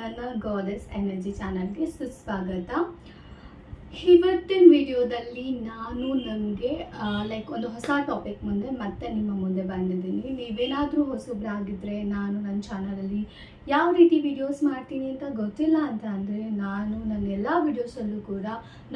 ನನ್ನ goddess energy ಚಾನಲ್ಗೆ ಸುಸ್ವಾಗತ. ಇವತ್ತಿನ ವಿಡಿಯೋದಲ್ಲಿ ನಾನು ನನಗೆ ಲೈಕ್ ಒಂದು ಹೊಸ ಟಾಪಿಕ್ ಮುಂದೆ, ಮತ್ತೆ ನಿಮ್ಮ ಮುಂದೆ ಬಂದಿದ್ದೀನಿ. ನೀವೇನಾದರೂ ಹೊಸಬ್ರಾಗಿದ್ದರೆ ನಾನು ನನ್ನ ಚಾನಲಲ್ಲಿ ಯಾವ ರೀತಿ ವಿಡಿಯೋಸ್ ಮಾಡ್ತೀನಿ ಅಂತ ಗೊತ್ತಿಲ್ಲ ಅಂತ ಅಂದರೆ, ನಾನು ನನ್ನ ಎಲ್ಲ ವಿಡಿಯೋಸಲ್ಲೂ ಕೂಡ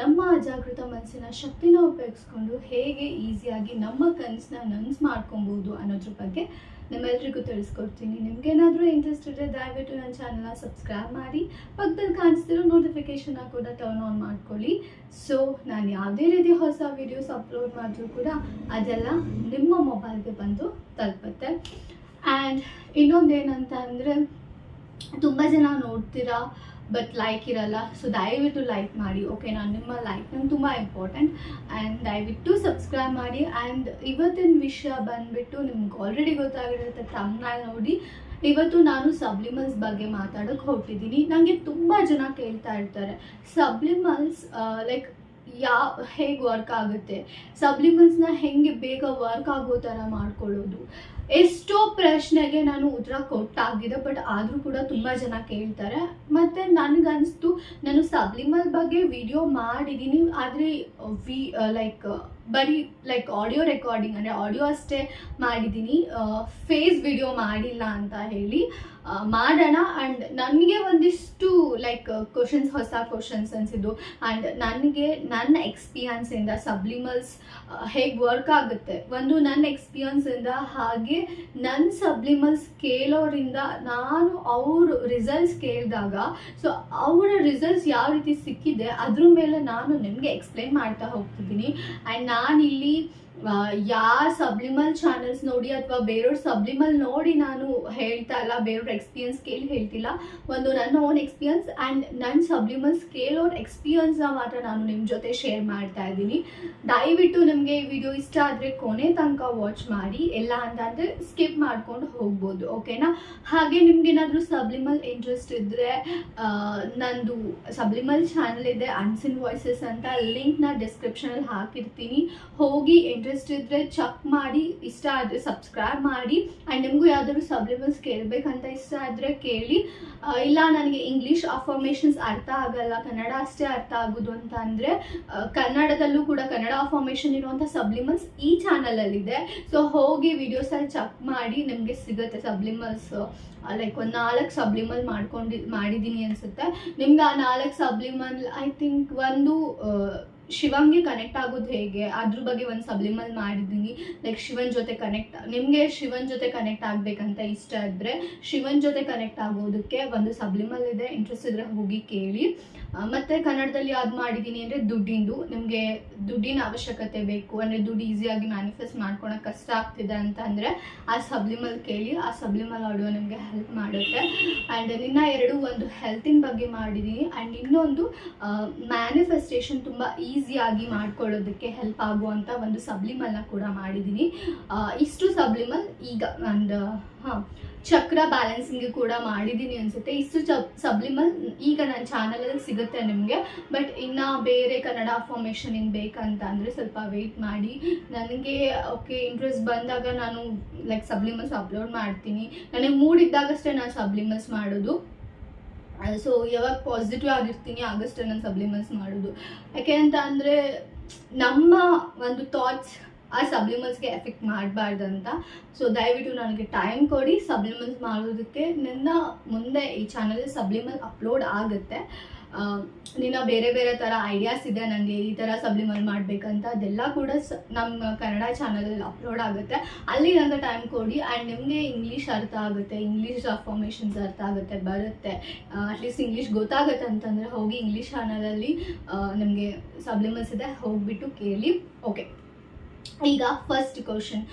ನಮ್ಮ ಅಜಾಗೃತ ಮನಸ್ಸಿನ ಶಕ್ತಿನ ಉಪಯೋಗಿಸ್ಕೊಂಡು ಹೇಗೆ ಈಸಿಯಾಗಿ ನಮ್ಮ ಕನಸನ್ನ ನನ್ಸ್ ಮಾಡ್ಕೊಬೋದು ಅನ್ನೋದ್ರ ಬಗ್ಗೆ ನಿಮ್ಮೆಲ್ರಿಗೂ ತಿಳಿಸ್ಕೊಡ್ತೀನಿ. ನಿಮ್ಗೇನಾದರೂ ಇಂಟ್ರೆಸ್ಟ್ ಇದ್ದರೆ ದಯವಿಟ್ಟು ನನ್ನ ಚಾನಲ್ನ ಸಬ್ಸ್ಕ್ರೈಬ್ ಮಾಡಿ, ಪಕ್ಕದಲ್ಲಿ ಕಾಣಿಸ್ತಿರೋ ನೋಟಿಫಿಕೇಷನ್ನ ಕೂಡ ಟರ್ನ್ ಆನ್ ಮಾಡ್ಕೊಳ್ಳಿ. ಸೊ ನಾನು ಯಾವುದೇ ರೀತಿ ಹೊಸ ವೀಡಿಯೋಸ್ ಅಪ್ಲೋಡ್ ಮಾಡಿದ್ರು ಕೂಡ ಅದೆಲ್ಲ ನಿಮ್ಮ ಮೊಬೈಲ್ಗೆ ಬಂದು ತಲುಪುತ್ತೆ. ಆ್ಯಂಡ್ ಇನ್ನೊಂದೇನಂತ ಅಂದರೆ ತುಂಬ ಜನ ನೋಡ್ತೀರಾ ಬಟ್ ಲೈಕ್ ಇರಲ್ಲ. ಸೊ ದಯವಿಟ್ಟು ಲೈಕ್ ಮಾಡಿ ಓಕೆ ನಾನು ನಿಮ್ಮ ಲೈಕ್ ನಂಗೆ ತುಂಬ ಇಂಪಾರ್ಟೆಂಟ್ ಆ್ಯಂಡ್ ದಯವಿಟ್ಟು ಸಬ್ಸ್ಕ್ರೈಬ್ ಮಾಡಿ. ಆ್ಯಂಡ್ ಇವತ್ತಿನ ವಿಷಯ ಬಂದುಬಿಟ್ಟು ನಿಮ್ಗೆ ಆಲ್ರೆಡಿ ಗೊತ್ತಾಗಿರುತ್ತೆ ತಮ್ಮನಾಲ್ ನೋಡಿ. ಇವತ್ತು ನಾನು ಸಬ್ಲಿಮಲ್ಸ್ ಬಗ್ಗೆ ಮಾತಾಡೋಕ್ಕೆ ಹೊರಟಿದ್ದೀನಿ ನನಗೆ ತುಂಬ ಜನ ಕೇಳ್ತಾ ಇರ್ತಾರೆ. ಸಬ್ಲಿಮಲ್ಸ್ ಲೈಕ್ ಯಾ, ಹೇಗೆ ವರ್ಕ್ ಆಗುತ್ತೆ? ಸಬ್ಲಿಮಲ್ಸ್ನ ಹೆಂಗೆ ಬೇಗ ವರ್ಕ್ ಆಗೋ ಥರ ಮಾಡ್ಕೊಳ್ಳೋದು? ಎಷ್ಟೋ ಪ್ರಶ್ನೆಗೆ ನಾನು ಉತ್ತರ ಕೊಟ್ಟಾಗಿದೆ ಬಟ್ ಆದರೂ ಕೂಡ ತುಂಬ ಜನ ಕೇಳ್ತಾರೆ. ಮತ್ತು ನನಗನ್ನಿಸ್ತು ನಾನು ಸಬ್ಲಿಮಲ್ ಬಗ್ಗೆ ವಿಡಿಯೋ ಮಾಡಿದ್ದೀನಿ ಆದರೆ ವಿ ಲೈಕ್ ಬರೀ ಲೈಕ್ ಆಡಿಯೋ ರೆಕಾರ್ಡಿಂಗ್ ಅಂದರೆ ಆಡಿಯೋ ಅಷ್ಟೇ ಮಾಡಿದ್ದೀನಿ ಫೇಸ್ ವಿಡಿಯೋ ಮಾಡಿಲ್ಲ ಅಂತ ಹೇಳಿ. ಮಾಡೋಣ. ಆ್ಯಂಡ್ ನನಗೆ ಒಂದಿಷ್ಟು ಲೈಕ್ ಕ್ವಶನ್ಸ್ ಹೊಸ ಕ್ವಶನ್ಸ್ ಅನಿಸಿದ್ದು. ಆ್ಯಂಡ್ ನನಗೆ, ನನ್ನ ಎಕ್ಸ್ಪೀರಿಯನ್ಸಿಂದ ಸಬ್ಲಿಮಲ್ಸ್ ಹೇಗೆ ವರ್ಕ್ ಆಗುತ್ತೆ. ಒಂದು, ನನ್ನ ಎಕ್ಸ್ಪೀರಿಯನ್ಸಿಂದ ಹಾಗೆ ನನ್ನ ಸಬ್ಲಿಮಲ್ಸ್ ಕೇಳೋರಿಂದ ನಾನು ಅವರು ರಿಸಲ್ಟ್ಸ್ ಕೇಳಿದಾಗ ಸೊ ಅವರ ರಿಸಲ್ಟ್ಸ್ ಯಾವ ರೀತಿ ಸಿಕ್ಕಿದೆ, ಅದ್ರ ಮೇಲೆ ನಾನು ನಿಮಗೆ ಎಕ್ಸ್ಪ್ಲೈನ್ ಮಾಡ್ತಾ ಹೋಗ್ತಿದ್ದೀನಿ. ಆ್ಯಂಡ್ ನಾನಿಲ್ಲಿ ಯಾರ ಸಬ್ಲಿಮಲ್ ಚಾನಲ್ಸ್ ನೋಡಿ ಅಥವಾ ಬೇರೆಯವ್ರ ಸಬ್ಲಿಮಲ್ ನೋಡಿ ನಾನು ಹೇಳ್ತಾ ಇಲ್ಲ, ಬೇರೆಯವ್ರ ಎಕ್ಸ್ಪೀರಿಯನ್ಸ್ ಕೇಳಿ ಹೇಳ್ತಿಲ್ಲ. ಒಂದು ನನ್ನ ಓನ್ ಎಕ್ಸ್ಪೀರಿಯನ್ಸ್ ಆ್ಯಂಡ್ ನನ್ನ ಸಬ್ಲಿಮಲ್ ಸ್ಕೇಲ್ ಎಕ್ಸ್ಪೀರಿಯನ್ಸ್ನ ಮಾತ್ರ ನಾನು ನಿಮ್ಮ ಜೊತೆ ಶೇರ್ ಮಾಡ್ತಾ ಇದ್ದೀನಿ. ದಯವಿಟ್ಟು ನಿಮಗೆ ಈ ವಿಡಿಯೋ ಇಷ್ಟ ಆದರೆ ಕೊನೆ ತನಕ ವಾಚ್ ಮಾಡಿ. ಎಲ್ಲ ಅಂತಂದರೆ ಸ್ಕಿಪ್ ಮಾಡ್ಕೊಂಡು ಹೋಗ್ಬೋದು ಓಕೆನಾ ಹಾಗೆ ನಿಮ್ಗೇನಾದರೂ ಸಬ್ಲಿಮಲ್ ಇಂಟ್ರೆಸ್ಟ್ ಇದ್ದರೆ ನಂದು ಸಬ್ಲಿಮಲ್ ಚಾನಲ್ ಇದೆ ಅನ್ಸಿನ್ ವಾಯ್ಸಸ್ ಅಂತ ಲಿಂಕ್ನ ಡಿಸ್ಕ್ರಿಪ್ಷನಲ್ಲಿ ಹಾಕಿರ್ತೀನಿ. ಹೋಗಿ ಇಂಟ್ರೆಸ್ಟ್ ಇದ್ದರೆ ಚೆಕ್ ಮಾಡಿ, ಇಷ್ಟ ಆದರೆ ಸಬ್ಸ್ಕ್ರೈಬ್ ಮಾಡಿ. ಆ್ಯಂಡ್ ನಿಮಗೂ ಯಾವ್ದಾದ್ರು ಸಬ್ಲಿಮಲ್ಸ್ ಕೇಳ್ಬೇಕಂತ ಇಷ್ಟ ಆದರೆ ಕೇಳಿ. ಇಲ್ಲ, ನನಗೆ ಇಂಗ್ಲೀಷ್ ಅಫರ್ಮೇಷನ್ಸ್ ಅರ್ಥ ಆಗಲ್ಲ, ಕನ್ನಡ ಅಷ್ಟೇ ಅರ್ಥ ಆಗೋದು ಅಂತ ಅಂದರೆ ಕನ್ನಡದಲ್ಲೂ ಕೂಡ ಕನ್ನಡ ಅಫರ್ಮೇಷನ್ ಇರುವಂಥ ಸಬ್ಲಿಮೆಂಟ್ಸ್ ಈ ಚಾನಲಲ್ಲಿದೆ ಸೊ ಹೋಗಿ ವಿಡಿಯೋಸಲ್ಲಿ ಚೆಕ್ ಮಾಡಿ, ನಿಮಗೆ ಸಿಗುತ್ತೆ ಸಬ್ಲಿಮಲ್ಸ್ ಲೈಕ್ ಒಂದು ನಾಲ್ಕು ಸಬ್ಲಿಮಲ್ ಮಾಡ್ಕೊಂಡು ಮಾಡಿದ್ದೀನಿ ಅನ್ಸುತ್ತೆ. ನಿಮ್ಗೆ ಆ ನಾಲ್ಕು ಸಬ್ಲಿಮಲ್ ಐ ಥಿಂಕ್ ಒಂದು ಶಿವಂಗೆ ಕನೆಕ್ಟ್ ಆಗೋದು ಹೇಗೆ? ಅದ್ರ ಬಗ್ಗೆ ಒಂದು ಸಬ್ಲಿಮಲ್ ಮಾಡಿದ್ದೀನಿ ಲೈಕ್ ಶಿವನ್ ಜೊತೆ ಕನೆಕ್ಟ್ ನಿಮಗೆ ಶಿವನ್ ಜೊತೆ ಕನೆಕ್ಟ್ ಆಗಬೇಕಂತ ಇಷ್ಟ ಇದ್ದರೆ ಶಿವನ್ ಜೊತೆ ಕನೆಕ್ಟ್ ಆಗೋದಕ್ಕೆ ಒಂದು ಸಬ್ಲಿಮಲ್ ಇದೆ ಇಂಟ್ರೆಸ್ಟ್ ಇದ್ದರೆ ಹೋಗಿ ಕೇಳಿ. ಮತ್ತೆ ಕನ್ನಡದಲ್ಲಿ ಯಾವ್ದು ಮಾಡಿದ್ದೀನಿ ಅಂದರೆ ದುಡ್ಡಿಂದು. ನಿಮಗೆ ದುಡ್ಡಿನ ಅವಶ್ಯಕತೆ ಬೇಕು ಅಂದರೆ ದುಡ್ಡು ಈಸಿಯಾಗಿ ಮ್ಯಾನಿಫೆಸ್ಟ್ ಮಾಡ್ಕೊಳಕ್ಕೆ ಕಷ್ಟ ಆಗ್ತಿದೆ ಅಂತ ಅಂದರೆ ಆ ಸಬ್ಲಿಮಲ್ ಕೇಳಿ, ಆ ಸಬ್ಲಿಮಲ್ ಆಡಿಯೋ ನಿಮಗೆ ಹೆಲ್ಪ್ ಮಾಡುತ್ತೆ. ಆ್ಯಂಡ್ ನಿನ್ನ ಎರಡು ಒಂದು ಹೆಲ್ತಿನ ಬಗ್ಗೆ ಮಾಡಿದ್ದೀನಿ ಆ್ಯಂಡ್ ಇನ್ನೊಂದು ಮ್ಯಾನಿಫೆಸ್ಟೇಷನ್ ತುಂಬ ಈಸಿಯಾಗಿ ಮಾಡ್ಕೊಳ್ಳೋದಕ್ಕೆ ಹೆಲ್ಪ್ ಆಗುವಂಥ ಒಂದು ಸಬ್ಲಿಮಲ್ನ ಕೂಡ ಮಾಡಿದ್ದೀನಿ ಇಷ್ಟು ಸಬ್ಲಿಮಲ್ ಈಗ ಒಂದು ಹಾಂ. ಚಕ್ರ ಬ್ಯಾಲೆನ್ಸಿಂಗ್ ಕೂಡ ಮಾಡಿದ್ದೀನಿ ಅನ್ಸುತ್ತೆ. ಇಷ್ಟು ಸಬ್ಲಿಮಲ್ ಈಗ ನನ್ನ ಚಾನಲಲ್ಲಿ ಸಿಗುತ್ತೆ ನಿಮಗೆ. ಬಟ್ ಇನ್ನು ಬೇರೆ ಕನ್ನಡ ಫಾರ್ಮೇಷನ್ ಇನ್ ಬೇಕಂತ ಅಂದರೆ ಸ್ವಲ್ಪ ವೆಯ್ಟ್ ಮಾಡಿ. ನನಗೆ ಓಕೆ ಇಂಟ್ರೆಸ್ಟ್ ಬಂದಾಗ ನಾನು ಲೈಕ್ ಸಬ್ಲಿಮಲ್ಸ್ ಅಪ್ಲೋಡ್ ಮಾಡ್ತೀನಿ. ನನಗೆ ಮೂಡ್ ಇದ್ದಾಗಷ್ಟೇ ನಾನು ಸಬ್ಲಿಮಲ್ಸ್ ಮಾಡೋದು. ಸೊ ಯಾವಾಗ ಪಾಸಿಟಿವ್ ಆಗಿರ್ತೀನಿ, ಆಗಷ್ಟೇ ನಾನು ಸಬ್ಲಿಮಲ್ಸ್ ಮಾಡೋದು. ಯಾಕೆ ಅಂತ ಅಂದರೆ ನಮ್ಮ ಒಂದು ಥಾಟ್ಸ್ ಆ ಸಬ್ಲಿಮೆಂಟ್ಸ್ಗೆ ಎಫೆಕ್ಟ್ ಮಾಡಬಾರ್ದಂತ. ಸೊ ದಯವಿಟ್ಟು ನನಗೆ ಟೈಮ್ ಕೊಡಿ. ಸಬ್ಲಿಮಲ್ಸ್ ಮಾಡೋದಕ್ಕೆ ನಿನ್ನ ಮುಂದೆ ಈ ಚಾನಲ್ ಸಬ್ಲಿಮಲ್ ಅಪ್ಲೋಡ್ ಆಗುತ್ತೆ. ನಿನ್ನ ಬೇರೆ ಬೇರೆ ಥರ ಐಡಿಯಾಸ್ ಇದೆ ನನಗೆ ಈ ಥರ ಸಬ್ಲಿಮಲ್ ಮಾಡಬೇಕಂತ. ಅದೆಲ್ಲ ಕೂಡ ಸ, ನಮ್ಮ ಕನ್ನಡ ಚಾನಲಲ್ಲಿ ಅಪ್ಲೋಡ್ ಆಗುತ್ತೆ. ಅಲ್ಲಿ ನನಗೆ ಟೈಮ್ ಕೊಡಿ. ಆ್ಯಂಡ್ ನಿಮಗೆ ಇಂಗ್ಲೀಷ್ ಅರ್ಥ ಆಗುತ್ತೆ. ಇಂಗ್ಲೀಷ್ ಅಫಾರ್ಮೇಷನ್ಸ್ ಅರ್ಥ ಆಗುತ್ತೆ, ಬರುತ್ತೆ. ಅಟ್ಲೀಸ್ಟ್ ಇಂಗ್ಲೀಷ್ ಗೊತ್ತಾಗುತ್ತೆ ಅಂತಂದರೆ ಹೋಗಿ ಇಂಗ್ಲೀಷ್ ಚಾನಲಲ್ಲಿ ನಿಮಗೆ ಸಬ್ಲಿಮಲ್ಸ್ ಇದೆ ಹೋಗಿಬಿಟ್ಟು ಕೇಳಿ. ಓಕೆ ಈಗ ಫಸ್ಟ್ ಕ್ವಶನ್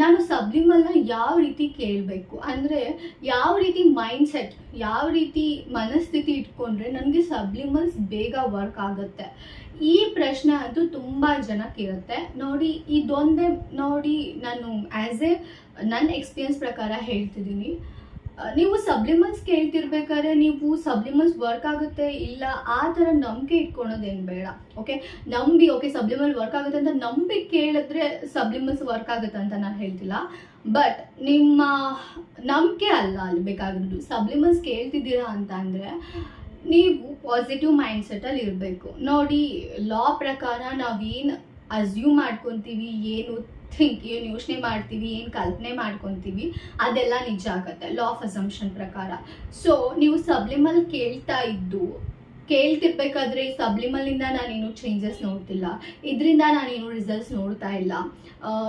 ನಾನು ಸಬ್ಲಿಮಲ್ನ ಯಾವ ರೀತಿ ಕೇಳಬೇಕು? ಅಂದರೆ ಯಾವ ರೀತಿ ಮೈಂಡ್ ಸೆಟ್ ಯಾವ ರೀತಿ ಮನಸ್ಥಿತಿ ಇಟ್ಕೊಂಡ್ರೆ ನನಗೆ ಸಬ್ಲಿಮಲ್ಸ್ ಬೇಗ ವರ್ಕ್ ಆಗುತ್ತೆ? ಈ ಪ್ರಶ್ನೆ ಅಂತೂ ತುಂಬ ಜನ ಕೇಳುತ್ತೆ. ನೋಡಿ, ಇದೊಂದೇ ನೋಡಿ ನಾನು ಆ್ಯಸ್ ಎ ನನ್ನ ಎಕ್ಸ್ಪೀರಿಯನ್ಸ್ ಪ್ರಕಾರ ಹೇಳ್ತಿದ್ದೀನಿ. ನೀವು ಸಬ್ಲಿಮಲ್ಸ್ ಕೇಳ್ತಿರ್ಬೇಕಾದ್ರೆ ನೀವು ಸಬ್ಲಿಮಲ್ಸ್ ವರ್ಕ್ ಆಗುತ್ತೆ ಇಲ್ಲ ಆ ಥರ ನಂಬಿಕೆ ಇಟ್ಕೊಳೋದೇನು ಬೇಡ ಓಕೆ ನಂಬಿ ಓಕೆ ಸಬ್ಲಿಮಲ್ ವರ್ಕ್ ಆಗುತ್ತೆ ಅಂತ ನಂಬಿ ಕೇಳಿದ್ರೆ ಸಬ್ಲಿಮಲ್ಸ್ ವರ್ಕ್ ಆಗುತ್ತೆ ಅಂತ ನಾನು ಹೇಳ್ತಿಲ್ಲ. ಬಟ್ ನಿಮ್ಮ ನಂಬಿಕೆ ಅಲ್ಲ ಅಲ್ಲಿ ಬೇಕಾಗಿರೋದು. ಸಬ್ಲಿಮಲ್ಸ್ ಕೇಳ್ತಿದ್ದೀರಾ ಅಂತ ಅಂದರೆ ನೀವು ಪಾಸಿಟಿವ್ ಮೈಂಡ್ ಸೆಟ್ಟಲ್ಲಿ ಇರಬೇಕು. ನೋಡಿ ಲಾ ಪ್ರಕಾರ ನಾವೇನು ಅಸ್ಯೂಮ್ ಮಾಡ್ಕೊತೀವಿ, ಏನು ಥಿಂಕ್, ಏನು ಯೋಚನೆ ಮಾಡ್ತೀವಿ, ಏನು ಕಲ್ಪನೆ ಮಾಡ್ಕೊತೀವಿ, ಅದೆಲ್ಲ ನಿಜ ಆಗುತ್ತೆ ಲಾ ಆಫ್ ಅಸಂಪ್ಷನ್ ಪ್ರಕಾರ. ಸೊ ನೀವು ಸಬ್ಲಿಮಲ್ ಕೇಳ್ತಾ ಇದ್ದು, ಕೇಳ್ತಿರ್ಬೇಕಾದ್ರೆ ಈ ಸಬ್ಲಿಮಲಿಂದ ನಾನೇನು ಚೇಂಜಸ್ ನೋಡ್ತಿಲ್ಲ. ಇದರಿಂದ ನಾನೇನು ರಿಸಲ್ಟ್ಸ್ ನೋಡ್ತಾ ಇಲ್ಲ.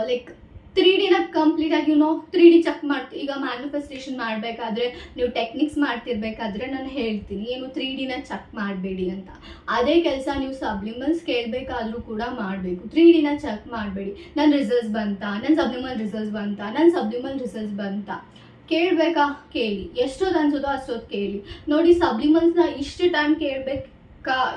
ಲೈಕ್ ತ್ರೀ ಡಿನ ಕಂಪ್ಲೀಟ್ ಆಗಿ ನೋ ತ್ರೀ ಡಿ ಚೆಕ್ ಮಾಡ್ತೀವಿ ಈಗ ಮ್ಯಾನಿಫೆಸ್ಟೇಷನ್ ಮಾಡಬೇಕಾದ್ರೆ ನೀವು ಟೆಕ್ನಿಕ್ಸ್ ಮಾಡ್ತಿರ್ಬೇಕಾದ್ರೆ ನಾನು ಹೇಳ್ತೀನಿ. ಏನು ತ್ರೀ ಡಿನ ಚೆಕ್ ಮಾಡಬೇಡಿ ಅಂತ. ಅದೇ ಕೆಲಸ ನೀವು ಸಬ್ಲಿಮಲ್ಸ್ ಕೇಳಬೇಕಾದ್ರೂ ಕೂಡ ಮಾಡಬೇಕು. ತ್ರೀ ಡಿನ ಚೆಕ್ ಮಾಡಬೇಡಿ. ನನ್ನ ರಿಸಲ್ಟ್ಸ್ ಬಂತಾ? ನನ್ನ ಸಬ್ಲಿಮಲ್ ರಿಸಲ್ಟ್ಸ್ ಬಂತಾ? ನನ್ನ ಸಬ್ಲಿಮಲ್ ರಿಸಲ್ಟ್ಸ್ ಬಂತಾ? ಕೇಳಬೇಕಾ? ಕೇಳಿ. ಎಷ್ಟೊತ್ತು ಅನ್ಸೋದೋ ಅಷ್ಟೊತ್ತು ಕೇಳಿ. ನೋಡಿ ಸಬ್ಲಿಮಲ್ಸ್ನ ಇಷ್ಟು ಟೈಮ್ ಕೇಳಬೇಕಾ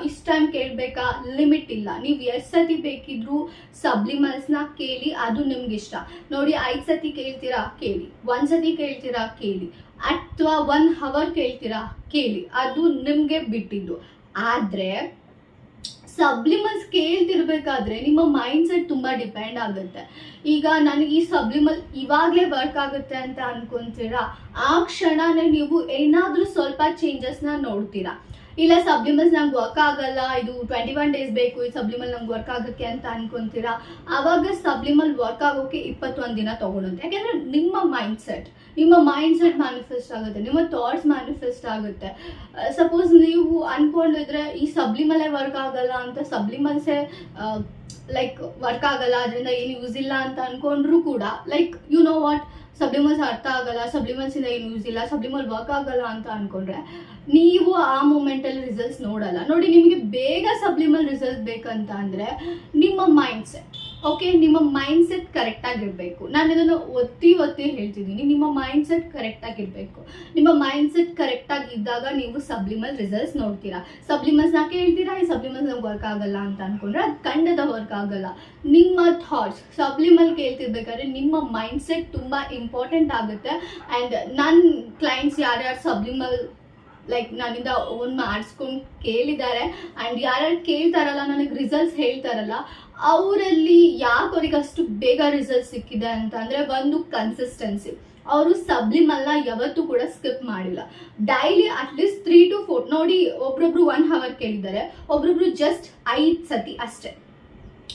ಇಷ್ಟು ಟೈಮ್ ಕೇಳಬೇಕಾ? ಲಿಮಿಟ್ ಇಲ್ಲ. ನೀವು ಎಷ್ಟು ಸತಿ ಬೇಕಿದ್ರು ಸಬ್ಲಿಮಲ್ಸ್ನ ಕೇಳಿ, ಅದು ನಿಮ್ಗೆ ಇಷ್ಟ. ನೋಡಿ, ಐದು ಸತಿ ಕೇಳ್ತೀರಾ? ಕೇಳಿ. ಒಂದು ಸತಿ ಕೇಳ್ತೀರಾ? ಕೇಳಿ. ಅಥವಾ ಒನ್ ಹವರ್ ಕೇಳ್ತೀರಾ? ಕೇಳಿ. ಅದು ನಿಮಗೆ ಬಿಟ್ಟಿದ್ದು. ಆದರೆ ಸಬ್ಲಿಮಲ್ಸ್ ಕೇಳ್ತಿರ್ಬೇಕಾದ್ರೆ ನಿಮ್ಮ ಮೈಂಡ್ ಸೆಟ್ ತುಂಬ ಡಿಪೆಂಡ್ ಆಗುತ್ತೆ. ಈಗ ನನಗೆ ಈ ಸಬ್ಲಿಮಲ್ ಇವಾಗಲೇ ವರ್ಕ್ ಆಗುತ್ತೆ ಅಂತ ಅನ್ಕೊಂತೀರಾ? ಆ ಕ್ಷಣನೇ ನೀವು ಏನಾದರೂ ಸ್ವಲ್ಪ ಚೇಂಜಸ್ನ ನೋಡ್ತೀರಾ. ಇಲ್ಲ ಸಬ್ಲಿಮಲ್ಸ್ ನಂಗೆ ವರ್ಕ್ ಆಗಲ್ಲ, ಇದು ಟ್ವೆಂಟಿ ಒನ್ ಡೇಸ್ ಬೇಕು, ಈ ಸಬ್ಲಿಮಲ್ ನಂಗೆ ವರ್ಕ್ ಆಗಕ್ಕೆ ಅಂತ ಅನ್ಕೊಂತೀರಾ? ಆವಾಗ ಸಬ್ಲಿಮಲ್ ವರ್ಕ್ ಆಗೋಕೆ ಇಪ್ಪತ್ತೊಂದು ದಿನ ತಗೊಳ್ಳುತ್ತೆ ಯಾಕೆಂದ್ರೆ ನಿಮ್ಮ ಮೈಂಡ್ ಸೆಟ್ ನಿಮ್ಮ ಮೈಂಡ್ ಸೆಟ್ ಮ್ಯಾನಿಫೆಸ್ಟ್ ಆಗುತ್ತೆ, ನಿಮ್ಮ ಥಾಟ್ಸ್ ಮ್ಯಾನಿಫೆಸ್ಟ್ ಆಗುತ್ತೆ. ಸಪೋಸ್ ನೀವು ಅನ್ಕೊಂಡಿದ್ರೆ ಈ ಸಬ್ಲಿಮಲೇ ವರ್ಕ್ ಆಗಲ್ಲ ಅಂತ ಸಬ್ಲಿಮಲ್ಸೇ ಲೈಕ್ ವರ್ಕ್ ಆಗಲ್ಲ, ಅದರಿಂದ ಏನು ಯೂಸ್ ಇಲ್ಲ ಅಂತ ಅನ್ಕೊಂಡ್ರು ಕೂಡ like you know what subliminals ಅರ್ಥ ಆಗಲ್ಲ, ಸಬ್ಲಿಮಲ್ಸ್ ಇಂದ ಏನು ಯೂಸ್ ಇಲ್ಲ, ಸಬ್ಲಿಮಲ್ ವರ್ಕ್ ಆಗಲ್ಲ ಅಂತ ಅನ್ಕೊಂಡ್ರೆ ನೀವು ಆ ಮೂಮೆಂಟಲ್ಲಿ ರಿಸಲ್ಟ್ಸ್ ನೋಡಲ್ಲ. ನೋಡಿ, ನಿಮಗೆ ಬೇಗ ಸಬ್ಲಿಮಲ್ ರಿಸಲ್ಟ್ ಬೇಕಂತ ಅಂದರೆ ನಿಮ್ಮ ಮೈಂಡ್ ಸೆಟ್ ಓಕೆ ನಿಮ್ಮ ಮೈಂಡ್ ಸೆಟ್ ಕರೆಕ್ಟ್ ಕರೆಕ್ಟಾಗಿರಬೇಕು ನಾನು ಇದನ್ನು ಒತ್ತಿ ಒತ್ತಿ ಹೇಳ್ತಿದ್ದೀನಿ. ನಿಮ್ಮ ಮೈಂಡ್ ಸೆಟ್ ಕರೆಕ್ಟ್ ಕರೆಕ್ಟಾಗಿರಬೇಕು ನಿಮ್ಮ ಮೈಂಡ್ ಸೆಟ್ ಕರೆಕ್ಟಾಗಿ ಇದ್ದಾಗ ನೀವು ಸಬ್ಲಿಮಲ್ ರಿಸಲ್ಟ್ಸ್ ನೋಡ್ತೀರಾ. ಸಬ್ಲಿಮಲ್ಸ್ನ ಕೇಳ್ತೀರಾ ಈ ಸಬ್ಲಿಮಲ್ಸ್ ನಮ್ಗೆ ವರ್ಕ್ ಆಗಲ್ಲ ಅಂತ ಅನ್ಕೊಂಡ್ರೆ ಅದು ಖಂಡದ ವರ್ಕ್ ಆಗಲ್ಲ. ನಿಮ್ಮ ಥಾಟ್ಸ್ ಸಬ್ಲಿಮಲ್ ಕೇಳ್ತಿರ್ಬೇಕಾದ್ರೆ ನಿಮ್ಮ ಮೈಂಡ್ ಸೆಟ್ ತುಂಬ ಇಂಪಾರ್ಟೆಂಟ್ ಆಗುತ್ತೆ. ಆ್ಯಂಡ್ ನನ್ನ ಕ್ಲೈಂಟ್ಸ್ ಯಾರ್ಯಾರು ಸಬ್ಲಿಮಲ್ ಲೈಕ್ ನನ್ನಿಂದ ಓನ್ ಮಾಡಿಸ್ಕೊಂಡು ಕೇಳಿದ್ದಾರೆ. ಆ್ಯಂಡ್ ಯಾರ್ಯಾರು ಕೇಳ್ತಾರಲ್ಲ, ನನಗೆ ರಿಸಲ್ಟ್ಸ್ ಹೇಳ್ತಾರಲ್ಲ ಅವರಲ್ಲಿ ಯಾಕೆ ಅವ್ರಿಗೆ ಅಷ್ಟು ಬೇಗ ರಿಸಲ್ಟ್ ಸಿಕ್ಕಿದೆ ಅಂತ ಅಂದರೆ ಒಂದು ಕನ್ಸಿಸ್ಟೆನ್ಸಿ ಅವರು ಸಬ್ಲಿಮಲ್ನ ಯಾವತ್ತೂ ಕೂಡ ಸ್ಕಿಪ್ ಮಾಡಿಲ್ಲ. Daily at least three to four ನೋಡಿ ಒಬ್ರೊಬ್ರು ಒನ್ ಹವರ್ ಕೇಳಿದ್ದಾರೆ. ಒಬ್ರೊಬ್ರು ಜಸ್ಟ್ ಐದು ಸತಿ ಅಷ್ಟೇ.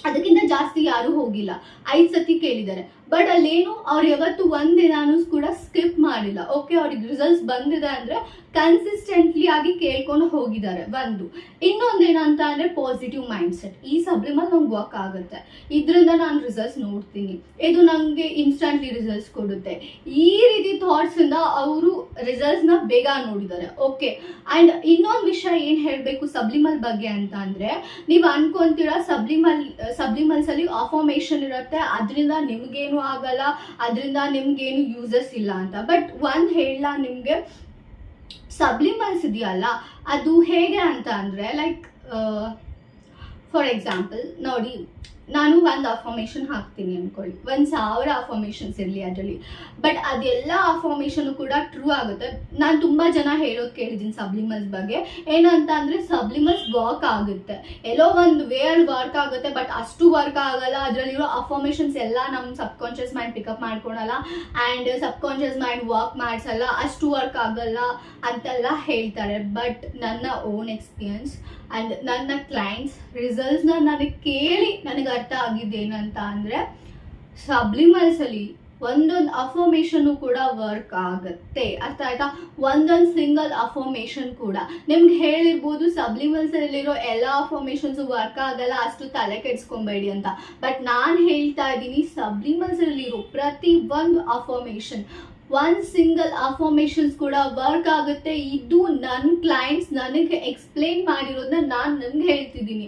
ಅದಕ್ಕಿಂತ ಜಾಸ್ತಿ ಯಾರೂ ಹೋಗಿಲ್ಲ. ಐದು ಸತಿ ಕೇಳಿದ್ದಾರೆ. ಬಟ್ ಅಲ್ಲೇನು, ಅವ್ರು ಯಾವತ್ತು ದಿನಾನೂ ಕೂಡ ಸ್ಕಿಪ್ ಮಾಡಿಲ್ಲ. ಓಕೆ ಅವ್ರಿಗೆ ರಿಸಲ್ಟ್ಸ್ ಬಂದಿದೆ ಅಂದರೆ ಕನ್ಸಿಸ್ಟೆಂಟ್ಲಿ ಆಗಿ ಕೇಳ್ಕೊಂಡು ಹೋಗಿದ್ದಾರೆ ಒಂದು ಇನ್ನೊಂದೇನಂತ ಅಂದರೆ ಪಾಸಿಟಿವ್ ಮೈಂಡ್ ಸೆಟ್ ಈ ಸಬ್ಲಿಮಲ್ ನಂಗೆ ವರ್ಕ್ ಆಗುತ್ತೆ. ಇದರಿಂದ ನಾನು ರಿಸಲ್ಟ್ಸ್ ನೋಡ್ತೀನಿ. ಇದು ನನಗೆ ಇನ್ಸ್ಟಂಟ್ಲಿ ರಿಸಲ್ಟ್ಸ್ ಕೊಡುತ್ತೆ. ಈ ರೀತಿ ಥಾಟ್ಸಿಂದ ಅವರು ರಿಸಲ್ಟ್ಸ್ನ ಬೇಗ ನೋಡಿದ್ದಾರೆ. ಓಕೆ ಆ್ಯಂಡ್ ಇನ್ನೊಂದು ವಿಷಯ ಏನು ಹೇಳಬೇಕು ಸಬ್ಲಿಮಲ್ ಬಗ್ಗೆ ಅಂತ ಅಂದರೆ, ನೀವು ಅನ್ಕೊಂತೀರಾ ಸಬ್ಲಿಮಲ್, ಸಬ್ಲಿಮಲ್ಸಲ್ಲಿ ಅಫಾರ್ಮೇಷನ್ ಇರುತ್ತೆ, ಅದರಿಂದ ನಿಮಗೇನು ಆಗಲ್ಲ, ಅದರಿಂದ ನಿಮ್ಗೇನು ಯೂಸಸ್ ಇಲ್ಲ ಅಂತ. ಬಟ್ ಒಂದು ಹೇಳ ನಿಮಗೆ ಸಬ್ಲಿಮಲ್ಸ್ ಇದೆಯಲ್ಲ ಅದು ಹೇಗೆ ಅಂತ ಅಂದರೆ ಲೈಕ್ ಫಾರ್ ಎಕ್ಸಾಂಪಲ್ ನೋಡಿ ನಾನು ಒಂದು ಅಫಾರ್ಮೇಷನ್ ಹಾಕ್ತೀನಿ ಅಂದ್ಕೊಳ್ಳಿ ಒಂದು ಸಾವಿರ ಅಫಾರ್ಮೇಷನ್ಸ್ ಇರಲಿ ಅದರಲ್ಲಿ. ಬಟ್ ಅದೆಲ್ಲ ಅಫಾರ್ಮೇಷನು ಕೂಡ ಟ್ರೂ ಆಗುತ್ತೆ. ನಾನು ತುಂಬ ಜನ ಹೇಳೋದು ಕೇಳಿದ್ದೀನಿ ಸಬ್ಲಿಮಲ್ಸ್ ಬಗ್ಗೆ. ಏನಂತ ಅಂದರೆ ಸಬ್ಲಿಮಲ್ಸ್ ವರ್ಕ್ ಆಗುತ್ತೆ. ಎಲ್ಲೋ ಒಂದು ವೇ ಅಲ್ಲಿ ವರ್ಕ್ ಆಗುತ್ತೆ ಬಟ್ ಅಷ್ಟು ವರ್ಕ್ ಆಗಲ್ಲ. ಅದರಲ್ಲಿರೋ ಅಫಾರ್ಮೇಷನ್ಸ್ ಎಲ್ಲ ನಮ್ಮ ಸಬ್ಕಾನ್ಷಿಯಸ್ ಮೈಂಡ್ ಪಿಕಪ್ ಮಾಡ್ಕೊಳಲ್ಲ. ಆ್ಯಂಡ್ ಸಬ್ಕಾನ್ಷಿಯಸ್ ಮೈಂಡ್ ವರ್ಕ್ ಮಾಡಿಸಲ್ಲ. ಅಷ್ಟು ವರ್ಕ್ ಆಗಲ್ಲ ಅಂತೆಲ್ಲ ಹೇಳ್ತಾರೆ. ಬಟ್ ನನ್ನ ಓನ್ ಎಕ್ಸ್ಪೀರಿಯನ್ಸ್ ಆ್ಯಂಡ್ ನನ್ನ ಕ್ಲೈಂಟ್ಸ್ ರಿಸಲ್ಟ್ಸ್ನ ನನಗೆ ಕೇಳಿ ನನಗೆ ಅರ್ಥ ಆಗಿದ್ದೇನಂತ ಅಂದರೆ ಸಬ್ಲಿಮಲ್ಸಲ್ಲಿ ಒಂದೊಂದು ಅಫರ್ಮೇಷನು ಕೂಡ ವರ್ಕ್ ಆಗುತ್ತೆ. ಅರ್ಥ ಆಯ್ತಾ? ಒಂದೊಂದು ಸಿಂಗಲ್ ಅಫರ್ಮೇಷನ್ ಕೂಡ. ನಿಮ್ಗೆ ಹೇಳಿರ್ಬೋದು ಸಬ್ಲಿಮಲ್ಸಲ್ಲಿರೋ ಎಲ್ಲ ಅಫರ್ಮೇಷನ್ಸು ವರ್ಕ್ ಆಗಲ್ಲ, ಅಷ್ಟು ತಲೆ ಕೆಡ್ಸ್ಕೊಬೇಡಿ ಅಂತ. ಬಟ್ ನಾನು ಹೇಳ್ತಾ ಇದ್ದೀನಿ ಸಬ್ಲಿಮಲ್ಸಲ್ಲಿರೋ ಪ್ರತಿ ಒಂದು ಅಫರ್ಮೇಷನ್ ಒನ್ ಸಿಂಗಲ್ ಅಫರ್ಮೇಷನ್ಸ್ ಕೂಡ ವರ್ಕ್ ಆಗುತ್ತೆ. ಇದು ನನ್ನ ಕ್ಲೈಂಟ್ಸ್ ನನಗೆ ಎಕ್ಸ್ಪ್ಲೈನ್ ಮಾಡಿರೋದನ್ನ ನಾನು ನನಗೆ ಹೇಳ್ತಿದ್ದೀನಿ.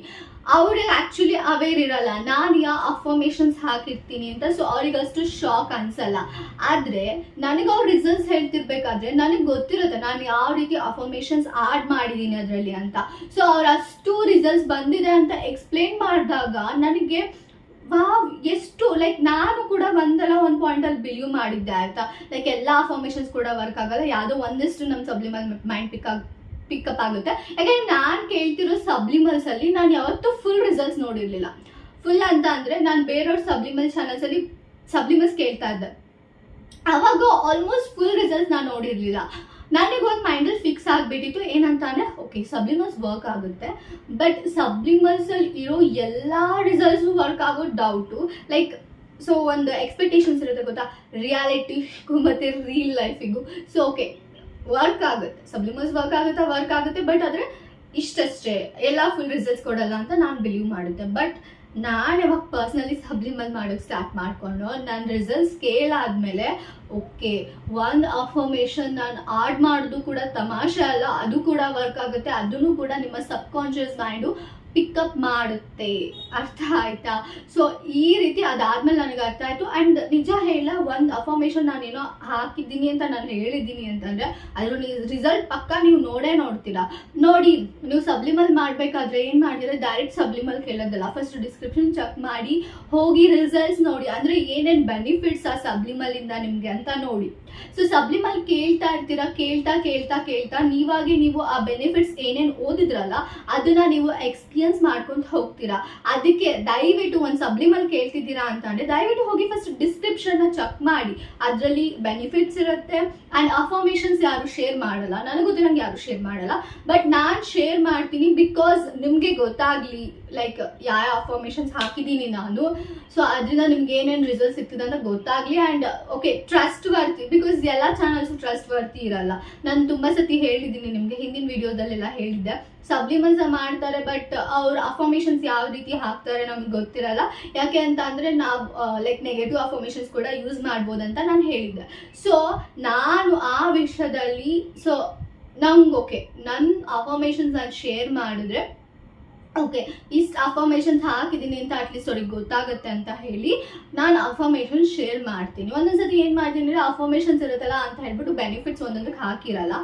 ಅವ್ರಿಗೆ ಆ್ಯಕ್ಚುಲಿ ಅವೇರ್ ಇರಲ್ಲ. ನಾನು ಯಾವ ಅಫರ್ಮೇಷನ್ಸ್ ಹಾಕಿರ್ತೀನಿ ಅಂತ ಸೊ ಅವ್ರಿಗೆ ಅಷ್ಟು ಶಾಕ್ ಅನ್ಸಲ್ಲ. ಆದರೆ ನನಗೆ ಅವ್ರ ರಿಸಲ್ಟ್ಸ್ ಹೇಳ್ತಿರ್ಬೇಕಾದ್ರೆ ನನಗೆ ಗೊತ್ತಿರುತ್ತೆ ನಾನು ಯಾವ ರೀತಿ ಅಫರ್ಮೇಷನ್ಸ್ ಆ್ಯಡ್ ಮಾಡಿದ್ದೀನಿ ಅದರಲ್ಲಿ ಅಂತ. ಸೊ ಅವ್ರ ಅಷ್ಟು ರಿಸಲ್ಟ್ಸ್ ಬಂದಿದೆ ಅಂತ ಎಕ್ಸ್ಪ್ಲೇನ್ ಮಾಡಿದಾಗ ನನಗೆ ವಾವ್, ಎಷ್ಟು ಲೈಕ್ ನಾನು ಕೂಡ ಒಂದಲ್ಲ ಒಂದು ಪಾಯಿಂಟಲ್ಲಿ ಬಿಲೀವ್ ಮಾಡಿದ್ದೆ ಆಯ್ತಾ? ಲೈಕ್ ಎಲ್ಲ ಅಫಾರ್ಮೇಷನ್ಸ್ ಕೂಡ ವರ್ಕ್ ಆಗಲ್ಲ, ಯಾವುದೋ ಒಂದಿಷ್ಟು ನಮ್ಮ ಸಬ್ಲಿಮಲ್ ಮೈಂಡ್ ಪಿಕ್ ಆಗಿ ಪಿಕಪ್ ಆಗುತ್ತೆ. ಯಾಕಂದ್ರೆ ನಾನು ಕೇಳ್ತಿರೋ ಸಬ್ಲಿಮಲ್ಸ್ ಅಲ್ಲಿ ನಾನು ಯಾವತ್ತೂ ಫುಲ್ ರಿಸಲ್ಟ್ಸ್ ನೋಡಿರ್ಲಿಲ್ಲ. ಫುಲ್ ಅಂತ ಅಂದ್ರೆ ನಾನು ಬೇರೆಯವ್ರ ಸಬ್ಲಿಮಲ್ ಚಾನಲ್ಸ್ ಅಲ್ಲಿ ಸಬ್ಲಿಮಲ್ಸ್ ಕೇಳ್ತಾ ಇದ್ದೆ. ಅವಾಗ ಆಲ್ಮೋಸ್ಟ್ ಫುಲ್ ರಿಸಲ್ಟ್ಸ್ ನಾನು ನೋಡಿರ್ಲಿಲ್ಲ. ನನಗೆ ಒಂದು ಮೈಂಡಲ್ಲಿ ಫಿಕ್ಸ್ ಆಗಿಬಿಟ್ಟಿತ್ತು. ಏನಂತ ಅಂದರೆ ಓಕೆ ಸಬ್ಲಿಮಲ್ಸ್ ವರ್ಕ್ ಆಗುತ್ತೆ ಬಟ್ ಸಬ್ಲಿಮಲ್ಸಲ್ಲಿ ಇರೋ ಎಲ್ಲ ರಿಸಲ್ಟ್ಸು ವರ್ಕ್ ಆಗೋ ಡೌಟು ಲೈಕ್ ಸೊ ಒಂದು ಎಕ್ಸ್ಪೆಕ್ಟೇಷನ್ಸ್ ಇರುತ್ತೆ ಗೊತ್ತಾ? ರಿಯಾಲಿಟಿಗೂ ಮತ್ತು ರೀಲ್ ಲೈಫಿಗೂ ಸೊ ಓಕೆ ವರ್ಕ್ ಆಗುತ್ತೆ. ಸಬ್ಲಿಮಲ್ಸ್ ವರ್ಕ್ ಆಗುತ್ತೆ? ವರ್ಕ್ ಆಗುತ್ತೆ. ಬಟ್ ಆದರೆ ಇಷ್ಟಷ್ಟೇ. ಎಲ್ಲ ಫುಲ್ ರಿಸಲ್ಟ್ಸ್ ಕೊಡಲ್ಲ ಅಂತ ನಾನು ಬಿಲೀವ್ ಮಾಡುತ್ತೆ. ಬಟ್ ನಾನು ಯಾವಾಗ ಪರ್ಸ್ನಲಿ ಸಬ್ಲಿಮಲ್ ಮಾಡೋಕ್ಕೆ ಸ್ಟಾರ್ಟ್ ಮಾಡಿಕೊಂಡು ನನ್ನ ರಿಸಲ್ಟ್ಸ್ ಕೇಳಾದ್ಮೇಲೆ ಓಕೆ ಒಂದು ಅಫರ್ಮೇಷನ್ ನಾನು ಆಡ್ ಮಾಡೋದು ಕೂಡ ತಮಾಷೆ ಅಲ್ಲ, ಅದು ಕೂಡ ವರ್ಕ್ ಆಗುತ್ತೆ, ಅದನ್ನು ಕೂಡ ನಿಮ್ಮ ಸಬ್ ಕಾನ್ಷಿಯಸ್ ಮೈಂಡು ಪಿಕಪ್ ಮಾಡುತ್ತೆ. ಅರ್ಥ ಆಯ್ತಾ? ಸೊ ಈ ರೀತಿ ಅದಾದ್ಮೇಲೆ ನನಗೆ ಅರ್ಥ ಆಯ್ತು. ಅಂಡ್ ನಿಜ ಹೇಳ, ಒಂದು ಅಫರ್ಮೇಷನ್ ನಾನೇನೋ ಹಾಕಿದ್ದೀನಿ ಅಂತ ನಾನು ಹೇಳಿದ್ದೀನಿ ಅಂತಂದ್ರೆ ಅದ್ರ ರಿಸಲ್ಟ್ ಪಕ್ಕ ನೀವು ನೋಡೇ ನೋಡ್ತೀರಾ. ನೋಡಿ, ನೀವು ಸಬ್ಲಿಮಲ್ ಮಾಡಬೇಕಾದ್ರೆ ಏನು ಮಾಡಿದ್ರೆ ಡೈರೆಕ್ಟ್ ಸಬ್ಲಿಮಲ್ ಕೇಳೋದಲ್ಲ. ಫಸ್ಟ್ ಡಿಸ್ಕ್ರಿಪ್ಷನ್ ಚೆಕ್ ಮಾಡಿ, ಹೋಗಿ ರಿಸಲ್ಟ್ಸ್ ನೋಡಿ. ಅಂದ್ರೆ ಏನೇನು ಬೆನಿಫಿಟ್ಸ್ ಆ ಸಬ್ಲಿಮಲ್ ಇಂದ ನಿಮ್ಗೆ ಅಂತ ನೋಡಿ. ಸೊ ಸಬ್ಲಿಮಲ್ ಕೇಳ್ತಾ ಇರ್ತೀರಾ, ಕೇಳ್ತಾ ಕೇಳ್ತಾ ಕೇಳ್ತಾ, ನೀವಾಗಿ ನೀವು ಆ ಬೆನಿಫಿಟ್ಸ್ ಏನೇನು ಓದಿದ್ರಲ್ಲ, ಅದನ್ನ ನೀವು ಎಕ್ಸ್ಪೀರಿಯನ್ಸ್ ಮಾಡ್ಕೊಂಡು ಹೋಗ್ತೀರಾ? ಅದಕ್ಕೆ ದಯವಿಟ್ಟು ಒಂದು ಸಬ್ಲಿಮಲ್ ಕೇಳ್ತಿದ್ದೀರಾ ಅಂತಂದ್ರೆ ದಯವಿಟ್ಟು ಹೋಗಿ ಫಸ್ಟ್ ಡಿಸ್ಕ್ರಿಪ್ಷನ್ನ ಚೆಕ್ ಮಾಡಿ. ಅದರಲ್ಲಿ ಬೆನಿಫಿಟ್ಸ್ ಇರುತ್ತೆ ಅಂಡ್ ಅಫಾರ್ಮೇಷನ್ಸ್ ಯಾರು ಶೇರ್ ಮಾಡಲ್ಲ. ನನಗೂ ನಂಗೆ ಯಾರು ಶೇರ್ ಮಾಡಲ್ಲ. ಬಟ್ ನಾನು ಶೇರ್ ಮಾಡ್ತೀನಿ ಬಿಕಾಸ್ ನಿಮಗೆ ಗೊತ್ತಾಗ್ಲಿ ಲೈಕ್ ಯಾವ ಅಫಾರ್ಮೇಷನ್ಸ್ ಹಾಕಿದ್ದೀನಿ ನಾನು. ಸೊ ಅದರಿಂದ ನಿಮ್ಗೆ ಏನೇನು ರಿಸಲ್ಟ್ ಸಿಗ್ತದೆ ಅಂತ ಗೊತ್ತಾಗ್ಲಿ and okay trustworthy because ಎಲ್ಲ ಚಾನಲ್ಸು ಟ್ರಸ್ಟ್ ವರ್ತಿ ಇರಲ್ಲ. ನಾನು ತುಂಬ ಸತಿ ಹೇಳಿದ್ದೀನಿ, ನಿಮಗೆ ಹಿಂದಿನ ವಿಡಿಯೋದಲ್ಲೆಲ್ಲ ಹೇಳಿದ್ದೆ. ಸಬ್ಲಿಮಲ್ಸ್ ಮಾಡ್ತಾರೆ ಬಟ್ ಅವ್ರ ಅಫಾರ್ಮೇಷನ್ಸ್ ಯಾವ ರೀತಿ ಹಾಕ್ತಾರೆ ನಮ್ಗೆ ಗೊತ್ತಿರಲ್ಲ. ಯಾಕೆ ಅಂತ ಅಂದರೆ ನಾವು ಲೈಕ್ ನೆಗೆಟಿವ್ ಅಫಾರ್ಮೇಷನ್ಸ್ ಕೂಡ ಯೂಸ್ ಮಾಡ್ಬೋದಂತ ನಾನು ಹೇಳಿದ್ದೆ. ಸೊ ನಾನು ಆ ವಿಷಯದಲ್ಲಿ ಸೊ ನಂಗೆ ಓಕೆ ನನ್ನ ಅಫಾರ್ಮೇಷನ್ಸ್ ನಾನು ಶೇರ್ ಮಾಡಿದ್ರೆ ಓಕೆ ಇಷ್ಟು ಅಫರ್ಮೇಷನ್ಸ್ ಹಾಕಿದ್ದೀನಿ ಅಂತ ಅಟ್ಲೀಸ್ಟ್ ಅವ್ರಿಗೆ ಗೊತ್ತಾಗುತ್ತೆ ಅಂತ ಹೇಳಿ ನಾನು ಅಫರ್ಮೇಷನ್ ಶೇರ್ ಮಾಡ್ತೀನಿ. ಒಂದೊಂದ್ಸತಿ ಏನು ಮಾಡ್ತೀನಿ ಅಂದರೆ ಅಫರ್ಮೇಷನ್ಸ್ ಇರುತ್ತಲ್ಲ ಅಂತ ಹೇಳ್ಬಿಟ್ಟು ಬೆನಿಫಿಟ್ಸ್ ಒಂದೊಂದಕ್ಕೆ ಹಾಕಿರಲ್ಲ.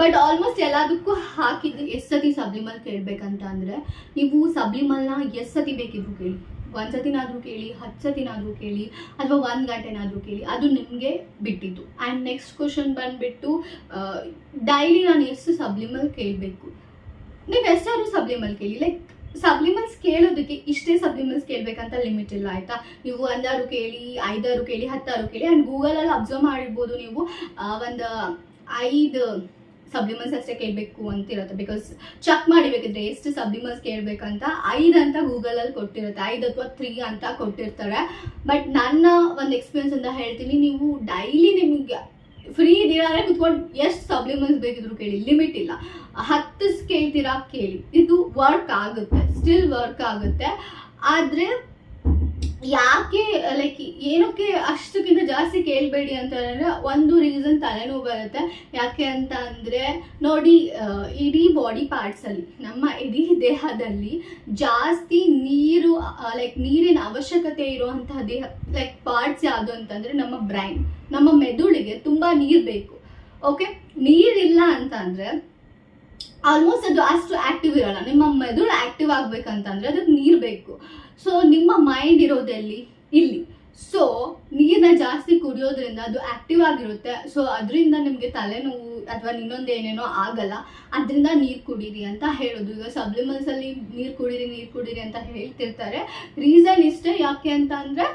ಬಟ್ ಆಲ್ಮೋಸ್ಟ್ ಎಲ್ಲದಕ್ಕೂ ಹಾಕಿದ್ದು ಎಷ್ಟು ಸತಿ ಸಬ್ಲಿಮಲ್ ಕೇಳಬೇಕಂತ ಅಂದರೆ ನೀವು ಸಬ್ಲಿಮಲ್ನ ಎಷ್ಟು ಸತಿ ಬೇಕಿದ್ರು ಕೇಳಿ. ಒಂದು ಸತಿನಾದರೂ ಕೇಳಿ ಹತ್ತು ಸತಿನಾದರೂ ಕೇಳಿ, ಅಥವಾ ಒಂದು ಗಂಟೆನಾದರೂ ಕೇಳಿ, ಅದು ನಿಮಗೆ ಬಿಟ್ಟಿದ್ದು. ಆ್ಯಂಡ್ ನೆಕ್ಸ್ಟ್ ಕ್ವಶನ್ ಬಂದುಬಿಟ್ಟು ಡೈಲಿ ನಾನು ಎಷ್ಟು ಸಬ್ಲಿಮಲ್ ಕೇಳಬೇಕು. ನೀವು ಎಷ್ಟಾದ್ರೂ ಸಬ್ಲಿಮಲ್ ಕೇಳಿ. ಲೈಕ್ ಸಬ್ಲಿಮಲ್ಸ್ ಕೇಳೋದಕ್ಕೆ ಇಷ್ಟೇ ಸಬ್ಲಿಮಲ್ಸ್ ಕೇಳಬೇಕಂತ ಲಿಮಿಟ್ ಇಲ್ಲ, ಆಯ್ತಾ? ನೀವು ಒಂದಾರು ಕೇಳಿ, ಐದಾರು ಕೇಳಿ, ಹತ್ತಾರು ಕೇಳಿ ಆ್ಯಂಡ್ ಗೂಗಲಲ್ಲಿ ಅಬ್ಸರ್ವ್ ಮಾಡಿರ್ಬೋದು ನೀವು. ಒಂದು ಐದು ಸಬ್ಲಿಮಲ್ಸ್ ಅಷ್ಟೇ ಕೇಳಬೇಕು ಅಂತ ಇರುತ್ತೆ ಬಿಕಾಸ್ ಚೆಕ್ ಮಾಡಿಬೇಕಿದ್ರೆ ಎಷ್ಟು ಸಬ್ಲಿಮಲ್ಸ್ ಕೇಳಬೇಕಂತ ಐದು ಅಂತ ಗೂಗಲಲ್ಲಿ ಕೊಟ್ಟಿರುತ್ತೆ. ಐದು ಅಥವಾ ತ್ರೀ ಅಂತ ಕೊಟ್ಟಿರ್ತಾರೆ. ಬಟ್ ನನ್ನ ಒಂದು ಎಕ್ಸ್ಪೀರಿಯನ್ಸ್ ಅಂತ ಹೇಳ್ತೀನಿ, ನೀವು ಡೈಲಿ ನಿಮಗೆ ಫ್ರೀ ಇದ್ದೀರಾ ಕುತ್ಕೊಂಡು ಎಷ್ಟು ಸಪ್ಲಿಮೆಂಟ್ಸ್ ಬೇಕಿದ್ರು ಕೇಳಿ ಲಿಮಿಟ್ ಇಲ್ಲ. ಹತ್ತು ಕೇಳ್ತೀರಾ ಕೇಳಿ. ಇದು ವರ್ಕ್ ಆಗುತ್ತೆ ಸ್ಟಿಲ್ ವರ್ಕ್ ಆಗುತ್ತೆ. ಆದರೆ ಯಾಕೆ ಲೈಕ್ ಏನಕ್ಕೆ ಅಷ್ಟಕ್ಕಿಂತ ಜಾಸ್ತಿ ಕೇಳಬೇಡಿ ಅಂತ ಹೇಳಿದ್ರೆ ಒಂದು ರೀಸನ್ ತಲೆನೋವು ಬರುತ್ತೆ. ಯಾಕೆ ಅಂತ ಅಂದರೆ, ನೋಡಿ ಇಡೀ ಬಾಡಿ ಪಾರ್ಟ್ಸಲ್ಲಿ ನಮ್ಮ ಇಡೀ ದೇಹದಲ್ಲಿ ಜಾಸ್ತಿ ನೀರು ಲೈಕ್ ನೀರಿನ ಅವಶ್ಯಕತೆ ಇರುವಂತಹ ದೇಹ ಲೈಕ್ ಪಾರ್ಟ್ಸ್ ಯಾವುದು ಅಂತಂದರೆ ನಮ್ಮ ಬ್ರೈನ್ ನಮ್ಮ ಮೆದುಳಿಗೆ ತುಂಬ ನೀರು ಬೇಕು. ಓಕೆ ನೀರಿಲ್ಲ ಅಂತ ಅಂದರೆ ಆಲ್ಮೋಸ್ಟ್ ಅದು ಅಷ್ಟು ಆಕ್ಟಿವ್ ಇರಲ್ಲ. ನಿಮ್ಮ ಮೆದುಳು ಆಕ್ಟಿವ್ ಆಗ್ಬೇಕಂತಂದ್ರೆ ಅದಕ್ಕೆ ನೀರು ಬೇಕು. ಸೊ ನಿಮ್ಮ ಮೈಂಡ್ ಇರೋದೆಲ್ಲಿ ಇಲ್ಲಿ. ಸೊ ನೀರನ್ನ ಜಾಸ್ತಿ ಕುಡಿಯೋದ್ರಿಂದ ಅದು ಆಕ್ಟಿವ್ ಆಗಿರುತ್ತೆ. ಸೊ ಅದರಿಂದ ನಿಮಗೆ ತಲೆನೋವು ಅಥವಾ ಇನ್ನೊಂದು ಏನೇನೋ ಆಗಲ್ಲ. ಅದರಿಂದ ನೀರು ಕುಡೀರಿ ಅಂತ ಹೇಳೋದು. ಈಗ ಸಬ್ಲಿಮಲ್ಸ್ ಅಲ್ಲಿ ನೀರು ಕುಡೀರಿ ನೀರು ಕುಡೀರಿ ಅಂತ ಹೇಳ್ತಿರ್ತಾರೆ. ರೀಸನ್ ಇಷ್ಟೇ ಯಾಕೆ ಅಂತ ಅಂದ್ರೆ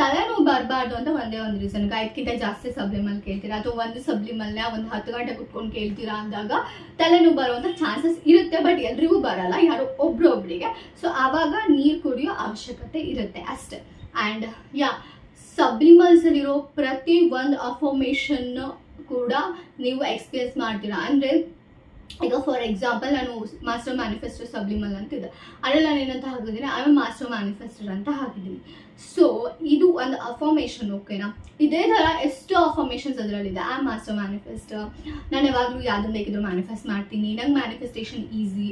ತಲೆನೋವು ಬರಬಾರ್ದು ಅಂತ ಒಂದೇ ಒಂದು ರೀಸನ್ ಐದಕ್ಕಿಂತ ಜಾಸ್ತಿ ಸಬ್ಲಿಮಲ್ ಕೇಳ್ತೀರಾ? ಅಥವಾ ಒಂದು ಸಬ್ಲಿಮಲ್ನ ಒಂದು ಹತ್ತು ಗಂಟೆ ಕುತ್ಕೊಂಡು ಕೇಳ್ತೀರಾ ಅಂದಾಗ ತಲೆನೋವು ಬರುವಂಥ ಚಾನ್ಸಸ್ ಇರುತ್ತೆ ಬಟ್ ಎಲ್ರಿಗೂ ಬರಲ್ಲ. ಯಾರು ಒಬ್ರು ಒಬ್ರಿಗೆ. ಸೊ ಆವಾಗ ನೀರು ಕುಡಿಯೋ ಅವಶ್ಯಕತೆ ಇರುತ್ತೆ ಅಷ್ಟೆ. ಆ್ಯಂಡ್ ಯಾ ಸಬ್ಲಿಮಲ್ಸಲ್ಲಿರೋ ಪ್ರತಿ ಒಂದು ಅಫರ್ಮೇಷನ್ ಕೂಡ ನೀವು ಎಕ್ಸ್ಪೀರಿಯನ್ಸ್ ಮಾಡ್ತೀರಾ? ಅಂದರೆ ಈಗ ಫಾರ್ ಎಕ್ಸಾಂಪಲ್ ನಾನು ಮಾಸ್ಟರ್ ಮ್ಯಾನಿಫೆಸ್ಟೋ ಸಬ್ಲಿಮಲ್ ಅಂತಿದೆ ಅದರಲ್ಲಿ ನಾನು ಏನಂತ ಹಾಕಿದ್ದೀನಿ? ಐ ಆಮ್ ಮಾಸ್ಟರ್ ಮ್ಯಾನಿಫೆಸ್ಟರ್ ಅಂತ ಹಾಕಿದ್ದೀನಿ. ಸೊ ಇದು ಒಂದು ಅಫರ್ಮೇಷನ್ ಓಕೆನಾ ಇದೇ ಥರ ಎಷ್ಟು ಅಫರ್ಮೇಷನ್ಸ್ ಅದರಲ್ಲಿದೆ. ಐ ಆಮ್ ಮಾಸ್ಟರ್ ಮ್ಯಾನಿಫೆಸ್ಟರ್ ನಾನು ಯಾವಾಗಲೂ ಯಾವುದನ್ನು ಬೇಕಿದ್ರು ಮ್ಯಾನಿಫೆಸ್ಟ್ ಮಾಡ್ತೀನಿ. ನಂಗೆ ಮ್ಯಾನಿಫೆಸ್ಟೇಷನ್ ಈಸಿ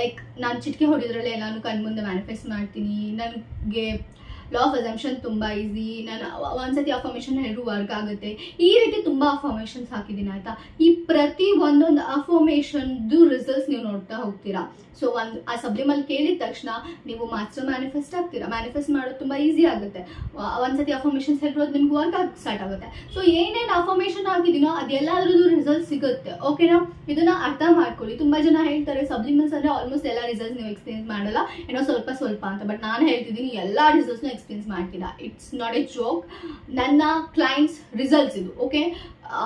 ಲೈಕ್ ನಾನು ಚಿಟಿಕೆ ಹೊಡಿದ್ರಲ್ಲೇ ಎಲ್ಲಾನು ಕಣ್ಮುಂದೆ ಮ್ಯಾನಿಫೆಸ್ಟ್ ಮಾಡ್ತೀನಿ. ನನಗೆ ಲಾ ಆಫ್ ಅಸಂಪ್ಷನ್ ತುಂಬ ಈಸಿ ನಾನು ಒಂದ್ಸತಿ ಅಫರ್ಮೇಷನ್ ಹೇಳಿದ್ರು ವರ್ಕ್ ಆಗುತ್ತೆ. ಈ ರೀತಿ ತುಂಬ ಅಫರ್ಮೇಷನ್ಸ್ ಹಾಕಿದ್ದೀನಿ, ಆಯ್ತಾ? ಈ ಪ್ರತಿ ಒಂದೊಂದು ಅಫರ್ಮೇಷನ್ದು ರಿಸಲ್ಟ್ಸ್ ನೀವು ನೋಡ್ತಾ ಹೋಗ್ತೀರಾ. ಸೊ ಒಂದು ಆ ಸಬ್ಲಿಮಲ್ಲಿ ಕೇಳಿದ ತಕ್ಷಣ ನೀವು ಮಾಸ್ಟರ್ ಮ್ಯಾನಿಫೆಸ್ಟ್ ಆಗ್ತೀರಾ. ಮ್ಯಾನಿಫೆಸ್ಟ್ ಮಾಡೋದು ತುಂಬ ಈಸಿ ಆಗುತ್ತೆ. ಒಂದ್ಸತಿ ಅಫರ್ಮೇಷನ್ಸ್ ಹೇಳಿರೋದು ನಿಮ್ಗೆ ವರ್ಕ್ ಆಗಿ ಸ್ಟಾರ್ಟ್ ಆಗುತ್ತೆ. ಸೊ ಏನೇನು ಅಫರ್ಮೇಷನ್ ಆಗಿದ್ದೀನೋ ಅದೆಲ್ಲದ್ರದ್ದು ರಿಸಲ್ಟ್ ಸಿಗುತ್ತೆ. ಓಕೆನಾ ಇದನ್ನ ಅರ್ಥ ಮಾಡ್ಕೊಳ್ಳಿ. ತುಂಬಾ ಜನ ಹೇಳ್ತಾರೆ ಸಬ್ಲಿಮಲ್ಸ್ ಅಂದ್ರೆ ಆಲ್ಮೋಸ್ಟ್ ಎಲ್ಲ ರಿಸಲ್ಟ್ಸ್ ನೀವು ಎಕ್ಸ್ಪೀರಿಯನ್ಸ್ ಮಾಡಲ್ಲ. ಏನೋ ಸ್ವಲ್ಪ ಸ್ವಲ್ಪ ಅಂತ. ಬಟ್ ನಾನು ಹೇಳ್ತಿದ್ದೀನಿ, ಎಲ್ಲ ರಿಸಲ್ಟ್ಸ್ನ ಎಕ್ಸ್ಪೀರಿಯನ್ಸ್ ಮಾಡ್ತೀರಾ? ಇಟ್ಸ್ ನಾಟ್ ಎ ಜೋಕ್ ನನ್ನ ಕ್ಲೈಂಟ್ಸ್ ರಿಸಲ್ಟ್ಸ್ ಇದು ಓಕೆ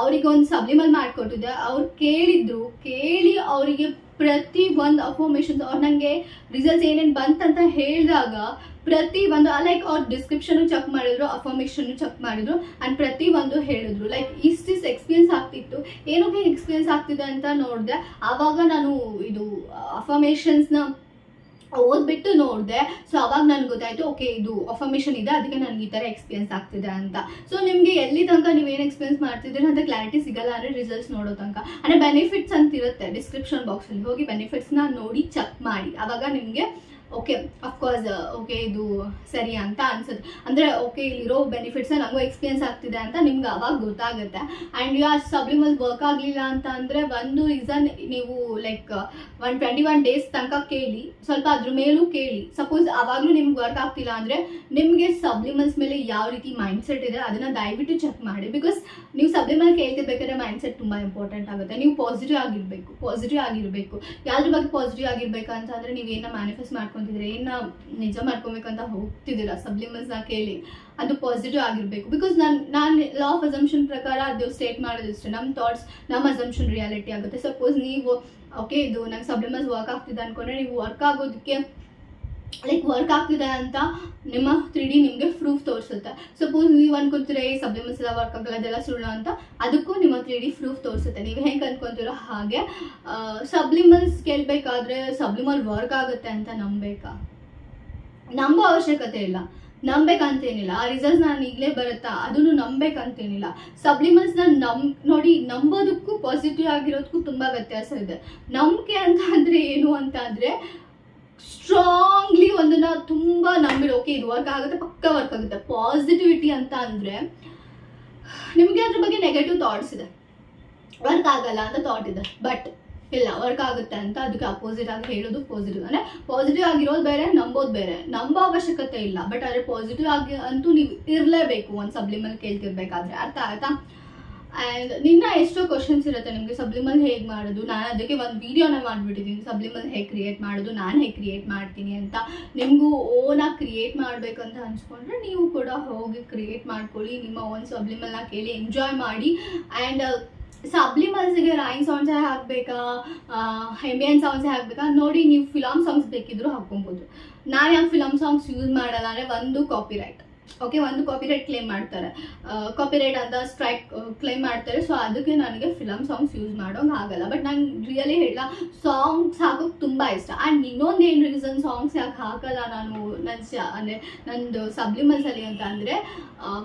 ಅವರಿಗೆ ಒಂದು ಸಬ್ಲಿಮಲ್ ಮಾಡಿಕೊಟ್ಟಿದ್ದೆ ಅವ್ರು ಕೇಳಿದ್ರು, ಕೇಳಿ ಅವರಿಗೆ ಪ್ರತಿ ಒಂದು ಅಫರ್ಮೇಷನ್ಸ್ ಅವ್ರು ನನಗೆ ರಿಸಲ್ಟ್ಸ್ ಏನೇನು ಬಂತಂತ ಹೇಳಿದಾಗ ಪ್ರತಿ ಒಂದು ಲೈಕ್ ಅವ್ರ ಡಿಸ್ಕ್ರಿಪ್ಷನ್ ಚೆಕ್ ಮಾಡಿದ್ರು ಅಫರ್ಮೇಷನ್ ಚೆಕ್ ಮಾಡಿದ್ರು ಅಂಡ್ ಪ್ರತಿ ಒಂದು ಹೇಳಿದ್ರು. ಲೈಕ್ ಇಷ್ಟಿಷ್ಟು ಎಕ್ಸ್ಪೀರಿಯನ್ಸ್ ಆಗ್ತಿತ್ತು. ಏನಕ್ಕೆ ಎಕ್ಸ್ಪೀರಿಯನ್ಸ್ ಆಗ್ತಿದೆ ಅಂತ ನೋಡಿದೆ. ಆವಾಗ ನಾನು ಇದು ಅಫರ್ಮೇಷನ್ಸ್ನ ಓದ್ಬಿಟ್ಟು ನೋಡಿದೆ. ಸೊ ಅವಾಗ ನನ್ಗೆ ಗೊತ್ತಾಯ್ತು, ಓಕೆ, ಇದು ಅಫರ್ಮೇಷನ್ ಇದೆ, ಅದಕ್ಕೆ ನನಗೆ ಈ ಥರ ಎಕ್ಸ್ಪೀರಿಯನ್ಸ್ ಆಗ್ತಿದೆ ಅಂತ. ಸೊ ನಿಮಗೆ ಎಲ್ಲಿ ತನಕ ನೀವೇನು ಎಕ್ಸ್ಪೀರಿಯನ್ಸ್ ಮಾಡ್ತಿದ್ದೀರಿ ಅಂತ ಕ್ಲಾರಿಟಿ ಸಿಗಲ್ಲ ಅಂದರೆ ರಿಸಲ್ಟ್ಸ್ ನೋಡೋ ತನಕ. ಅಂದರೆ ಬೆನಿಫಿಟ್ಸ್ ಅಂತ ಇರುತ್ತೆ ಡಿಸ್ಕ್ರಿಪ್ಷನ್ ಬಾಕ್ಸಲ್ಲಿ ಹೋಗಿ ಬೆನಿಫಿಟ್ಸ್ನ ನೋಡಿ ಚೆಕ್ ಮಾಡಿ. ಆವಾಗ ನಿಮಗೆ ಓಕೆ ಅಫ್ಕೋರ್ಸ್ ಓಕೆ ಇದು ಸರಿ ಅಂತ ಅನ್ಸುತ್ತೆ. ಅಂದರೆ ಓಕೆ ಇಲ್ಲಿರೋ ಬೆನಿಫಿಟ್ಸ್ ನನಗೂ ಎಕ್ಸ್ಪೀರಿಯನ್ಸ್ ಆಗ್ತಿದೆ ಅಂತ ನಿಮ್ಗೆ ಅವಾಗ ಗೊತ್ತಾಗುತ್ತೆ. ಆ್ಯಂಡ್ ಆರ್ ಸಬ್ಲಿಮಲ್ ವರ್ಕ್ ಆಗಲಿಲ್ಲ ಅಂತ ಅಂದರೆ, ಒಂದು ರೀಸನ್ ನೀವು like one twenty one days ತನಕ ಕೇಳಿ, ಸ್ವಲ್ಪ ಅದ್ರ ಮೇಲೂ ಕೇಳಿ. ಸಪೋಸ್ ಅವಾಗಲೂ ನಿಮ್ಗೆ ವರ್ಕ್ ಆಗ್ತಿಲ್ಲ ಅಂದರೆ, ನಿಮಗೆ ಸಬ್ಲಿಮಲ್ಸ್ ಮೇಲೆ ಯಾವ ರೀತಿ ಮೈಂಡ್ ಸೆಟ್ ಇದೆ ಅದನ್ನು ದಯವಿಟ್ಟು ಚೆಕ್ ಮಾಡಿ. ಬಿಕಾಸ್ ನೀವು ಸಬ್ಲಿಮಲ್ ಕೇಳ್ತಿರ್ಬೇಕಾದ್ರೆ ಮೈಂಡ್ ಸೆಟ್ ತುಂಬ ಇಂಪಾರ್ಟೆಂಟ್ ಆಗುತ್ತೆ. ನೀವು ಪಾಸಿಟಿವ್ ಆಗಿರಬೇಕು ಪಾಸಿಟಿವ್ ಆಗಿರಬೇಕು. ಯಾವ್ದ್ರ ಬಗ್ಗೆ ಪಾಸಿಟಿವ್ ನೀವು ಏನ ಮ್ಯಾನಿಫೆಸ್ಟ್ ಮಾಡ್ಕೊತಿದ್ರೆ ಏನ ನಿಜ ಮಾಡ್ಕೊಬೇಕಂತ ಹೋಗ್ತಿದ್ದೀರಾ ಆ ಕೇಳಿ ಅದು ಪಾಸಿಟಿವ್ ಆಗಿರಬೇಕು. ಬಿಕಾಸ್ ನಾನು ನಾನು ಲಾ ಆಫ್ ಅಸಂಪ್ಷನ್ ಪ್ರಕಾರ ಅದು ಸ್ಟೇಟ್ ಮಾಡೋದಿಷ್ಟೇ ನಮ್ಮ ಥಾಟ್ಸ್ ನಮ್ಮ ಅಸಂಪ್ಷನ್ ರಿಯಾಲಿಟಿ ಆಗುತ್ತೆ. ಸಪೋಸ್ ನೀವು ಓಕೆ ಇದು ನಂಗೆ ಸಬ್ಲಿಮಲ್ಸ್ ವರ್ಕ್ ಆಗ್ತಿದೆ ಅನ್ಕೊಂಡ್ರೆ ನೀವು ವರ್ಕ್ ಆಗೋದಕ್ಕೆ ಲೈಕ್ ವರ್ಕ್ ಆಗ್ತಿದೆ ಅಂತ ನಿಮ್ಮ ತ್ರೀ ಡಿ ನಿಮಗೆ ಪ್ರೂಫ್ ತೋರಿಸುತ್ತೆ. ಸಪೋಸ್ ನೀವು ಅನ್ಕೊಂತೀರ ಈ ಸಬ್ಲಿಮಲ್ಸ್ ಎಲ್ಲ ವರ್ಕ್ ಆಗಲ್ಲ, ಅದೆಲ್ಲ ಸುಳ್ಳು ಅಂತ. ಅದಕ್ಕೂ ನಿಮ್ಮ ತ್ರೀ ಡಿ ಪ್ರೂಫ್ ತೋರಿಸುತ್ತೆ. ನೀವು ಹೆಂಗೆ ಅನ್ಕೊಂತೀರೋ ಹಾಗೆ. ಸಬ್ಲಿಮಲ್ಸ್ ಕೇಳಬೇಕಾದ್ರೆ ಸಬ್ಲಿಮಲ್ ವರ್ಕ್ ಆಗುತ್ತೆ ಅಂತ ನಂಬೇಕಾ ನಂಬೋ ಅವಶ್ಯಕತೆ ಇಲ್ಲ. ನಂಬೇಕಂತೇನಿಲ್ಲ. ಆ ರಿಸಲ್ಟ್ಸ್ ನಾನು ಈಗಲೇ ಬರುತ್ತಾ? ಅದನ್ನು ನಂಬೇಕಂತೇನಿಲ್ಲ. ಸಬ್ಲಿಮಲ್ಸ್ನ ನಮ್, ನೋಡಿ, ನಂಬೋದಕ್ಕೂ ಪಾಸಿಟಿವ್ ಆಗಿರೋದಕ್ಕೂ ತುಂಬ ವ್ಯತ್ಯಾಸ ಇದೆ. ನಂಬಿಕೆ ಅಂತ ಏನು ಅಂತ ಅಂದರೆ ಸ್ಟ್ರಾಂಗ್ಲಿ ಒಂದನ್ನ ತುಂಬ ನಂಬಿಡಿ. ಓಕೆ ಇದು ವರ್ಕ್ ಆಗುತ್ತೆ, ಪಕ್ಕ ವರ್ಕ್ ಆಗುತ್ತೆ. ಪಾಸಿಟಿವಿಟಿ ಅಂತ ಅಂದರೆ, ನಿಮಗೆ ಅದ್ರ ಬಗ್ಗೆ ನೆಗೆಟಿವ್ ಥಾಟ್ಸ್ ಇದೆ. ವರ್ಕ್ ಆಗಲ್ಲ ಅಂತ ಥಾಟ್ ಇದೆ. ಬಟ್ ಇಲ್ಲ ವರ್ಕ್ ಆಗುತ್ತೆ ಅಂತ ಅದಕ್ಕೆ ಅಪೋಸಿಟ್ ಆಗಿ ಹೇಳೋದು ಪಾಸಿಟಿವ್ ಅಂದರೆ ಪಾಸಿಟಿವ್ ಆಗಿರೋದು ಬೇರೆ, ನಂಬೋದು ಬೇರೆ. ನಂಬೋ ಅವಶ್ಯಕತೆ ಇಲ್ಲ. ಬಟ್ ಆದರೆ ಪಾಸಿಟಿವ್ ಆಗಿ ಅಂತೂ ನೀವು ಇರಲೇಬೇಕು. ಒಂದು ಸಬ್ಲಿಮಲ್ ಕೇಳ್ತಿರ್ಬೇಕಾದ್ರೆ. ಅರ್ಥ ಆಯ್ತಾ? ಆ್ಯಂಡ್ ನಿನ್ನ ಎಷ್ಟೋ ಕ್ವಶನ್ಸ್ ಇರುತ್ತೆ, ನಿಮಗೆ ಸಬ್ಲಿಮಲ್ ಹೇಗೆ ಮಾಡೋದು? ನಾನು ಅದಕ್ಕೆ ಒಂದು ವೀಡಿಯೋನ ಮಾಡಿಬಿಟ್ಟಿದ್ದೀನಿ ಸಬ್ಲಿಮಲ್ ಹೇಗೆ ಕ್ರಿಯೇಟ್ ಮಾಡೋದು? ನಾನು ಹೇಗೆ ಕ್ರಿಯೇಟ್ ಮಾಡ್ತೀನಿ ಅಂತ. ನಿಮಗೂ ಓನಾಗಿ ಕ್ರಿಯೇಟ್ ಮಾಡಬೇಕಂತ ಅನ್ಸ್ಕೊಂಡ್ರೆ ನೀವು ಕೂಡ ಹೋಗಿ ಕ್ರಿಯೇಟ್ ಮಾಡ್ಕೊಳ್ಳಿ. ನಿಮ್ಮ ಓನ್ ಸಬ್ಲಿಮಲ್ನ ಕೇಳಿ ಎಂಜಾಯ್ ಮಾಡಿ. ಆ್ಯಂಡ್ ಸಬ್ಲಿಮಲ್ಸ್ಗೆ ರಾಯಿಂಗ್ ಸಾಂಗ್ಸೇ ಹಾಕಬೇಕಾ? ಹೆಮಿಯನ್ ಸಾಂಗ್ಸೇ ಹಾಕಬೇಕಾ? ನೋಡಿ ನೀವು ಫಿಲಮ್ ಸಾಂಗ್ಸ್ ಬೇಕಿದ್ರು ಹಾಕ್ಕೊಬೋದು. ನಾನು ಯಾಕೆ ಫಿಲಮ್ ಸಾಂಗ್ಸ್ ಯೂಸ್ ಮಾಡಲ್ಲ ಅಂದರೆ ಒಂದು ಕಾಪಿರೈಟ್ ಓಕೆ ಒಂದು ಕಾಪಿರೈಟ್ ಕ್ಲೇಮ್ ಮಾಡ್ತಾರೆ. ಕಾಪಿರೈಟ್ ಅಂತ ಸ್ಟ್ರೈಕ್ ಕ್ಲೇಮ್ ಮಾಡ್ತಾರೆ. ಸೊ ಅದಕ್ಕೆ ನನಗೆ ಫಿಲಮ್ ಸಾಂಗ್ಸ್ ಯೂಸ್ ಮಾಡೋಂಗೆ ಆಗಲ್ಲ. ಬಟ್ ನಂಗೆ ರಿಯಲಿ ಹೇಳ ಸಾಂಗ್ಸ್ ಹಾಕೋಕೆ ತುಂಬ ಇಷ್ಟ. ಆ್ಯಂಡ್ ಇನ್ನೊಂದು ಏನು ರೀಸನ್ ಸಾಂಗ್ಸ್ ಯಾಕೆ ಹಾಕಲ್ಲ ನಾನು ನನ್ನ ಅಂದರೆ ನಂದು ಸಬ್ಲಿಮಲ್ಸಲ್ಲಿ ಅಂತ ಅಂದರೆ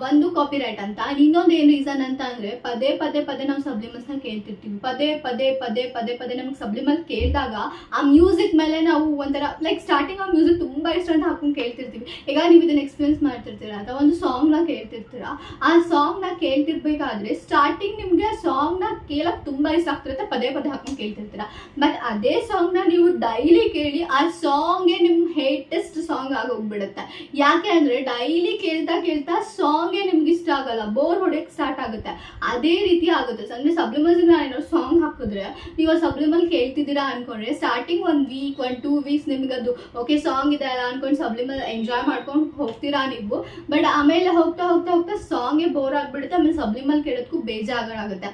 ಒಂದು ಕಾಪಿರೈಟ್ ಅಂತ. ಆ್ಯಂಡ್ ಇನ್ನೊಂದು ಏನು ರೀಸನ್ ಅಂತ ಅಂದರೆ, ಪದೇ ಪದೇ ಪದೇ ನಾವು ಸಬ್ಲಿಮಲ್ಸ್ನ ಕೇಳ್ತಿರ್ತೀವಿ. ಪದೇ ಪದೇ ಪದೇ ಪದೇ ಪದೇ ನಮಗೆ ಸಬ್ಲಿಮಲ್ ಕೇಳಿದಾಗ, ಆ ಮ್ಯೂಸಿಕ್ ಮೇಲೆ ನಾವು ಒಂಥರ ಲೈಕ್ ಸ್ಟಾರ್ಟಿಂಗ್ ಆ ಮ್ಯೂಸಿಕ್ ತುಂಬ ಇಷ್ಟ ಅಂತ ಹಾಕೊಂಡು ಕೇಳ್ತಿರ್ತೀವಿ. ಈಗ ನೀವು ಇದನ್ನು ಎಕ್ಸ್ಪೀರಿಯನ್ಸ್ ಮಾಡ್ತಿರ್ತೀರಾ. ಅಥವಾ ಒಂದು ಸಾಂಗ್ನ ಕೇಳ್ತಿರ್ತೀರ? ಆ ಸಾಂಗ್ನ ಕೇಳ್ತಿರ್ಬೇಕಾದ್ರೆ ಸ್ಟಾರ್ಟಿಂಗ್ ನಿಮಗೆ ಸಾಂಗ್ನ ಕೇಳಕ್ ತುಂಬಾ ಇಷ್ಟ ಆಗ್ತಿರುತ್ತೆ ಪದೇ ಪದೇ ಹಾಕೊಂಡು ಕೇಳ್ತಿರ್ತೀರ? ಬಟ್ ಅದೇ ಸಾಂಗ್ನ ನೀವು ಡೈಲಿ ಕೇಳಿ ಆ ಸಾಂಗೇ ನಿಮ್ ಹೇಟೆಸ್ಟ್ ಸಾಂಗ್ ಆಗೋಗ್ಬಿಡುತ್ತೆ ಯಾಕೆ ಅಂದ್ರೆ ಡೈಲಿ ಕೇಳ್ತಾ ಕೇಳ್ತಾ ಸಾಂಗೇ ನಿಮ್ಗೆ ಇಷ್ಟ ಆಗಲ್ಲ ಬೋರ್ ಹೊಡೆಯಕ್ಕೆ ಸ್ಟಾರ್ಟ್ ಆಗುತ್ತೆ. ಅದೇ ರೀತಿ ಆಗುತ್ತೆ. ಅಂದರೆ ಸಬ್ಲಿಮಲ್ ನಾನು ಏನಾದ್ರು ಸಾಂಗ್ ಹಾಕಿದ್ರೆ ನೀವು ಸಬ್ಲಿಮಲ್ ಕೇಳ್ತಿದ್ದೀರಾ ಅನ್ಕೊಂಡ್ರೆ ಸ್ಟಾರ್ಟಿಂಗ್ ಒಂದು ವೀಕ್ ಒಂದು ಟೂ ವೀಕ್ಸ್ ನಿಮ್ಗೆ ಅದು ಓಕೆ ಸಾಂಗ್ ಇದೆ ಅಲ್ಲ ಅನ್ಕೊಂಡು ಸಬ್ಲಿಮಲ್ ಎಂಜಾಯ್ ಮಾಡ್ಕೊಂಡು ಹೋಗ್ತೀರಾ ನೀವು. ಬಟ್ ಆಮೇಲೆ ಹೋಗ್ತಾ ಹೋಗ್ತಾ ಹೋಗ್ತಾ ಸಾಂಗೇ ಬೋರ್ ಆಗ್ಬಿಡುತ್ತೆ ಆಮೇಲೆ ಸಬ್ಲಿಮಲ್ ಕೇಳೋದಕ್ಕೂ ಬೇಜಾರಾಗುತ್ತೆ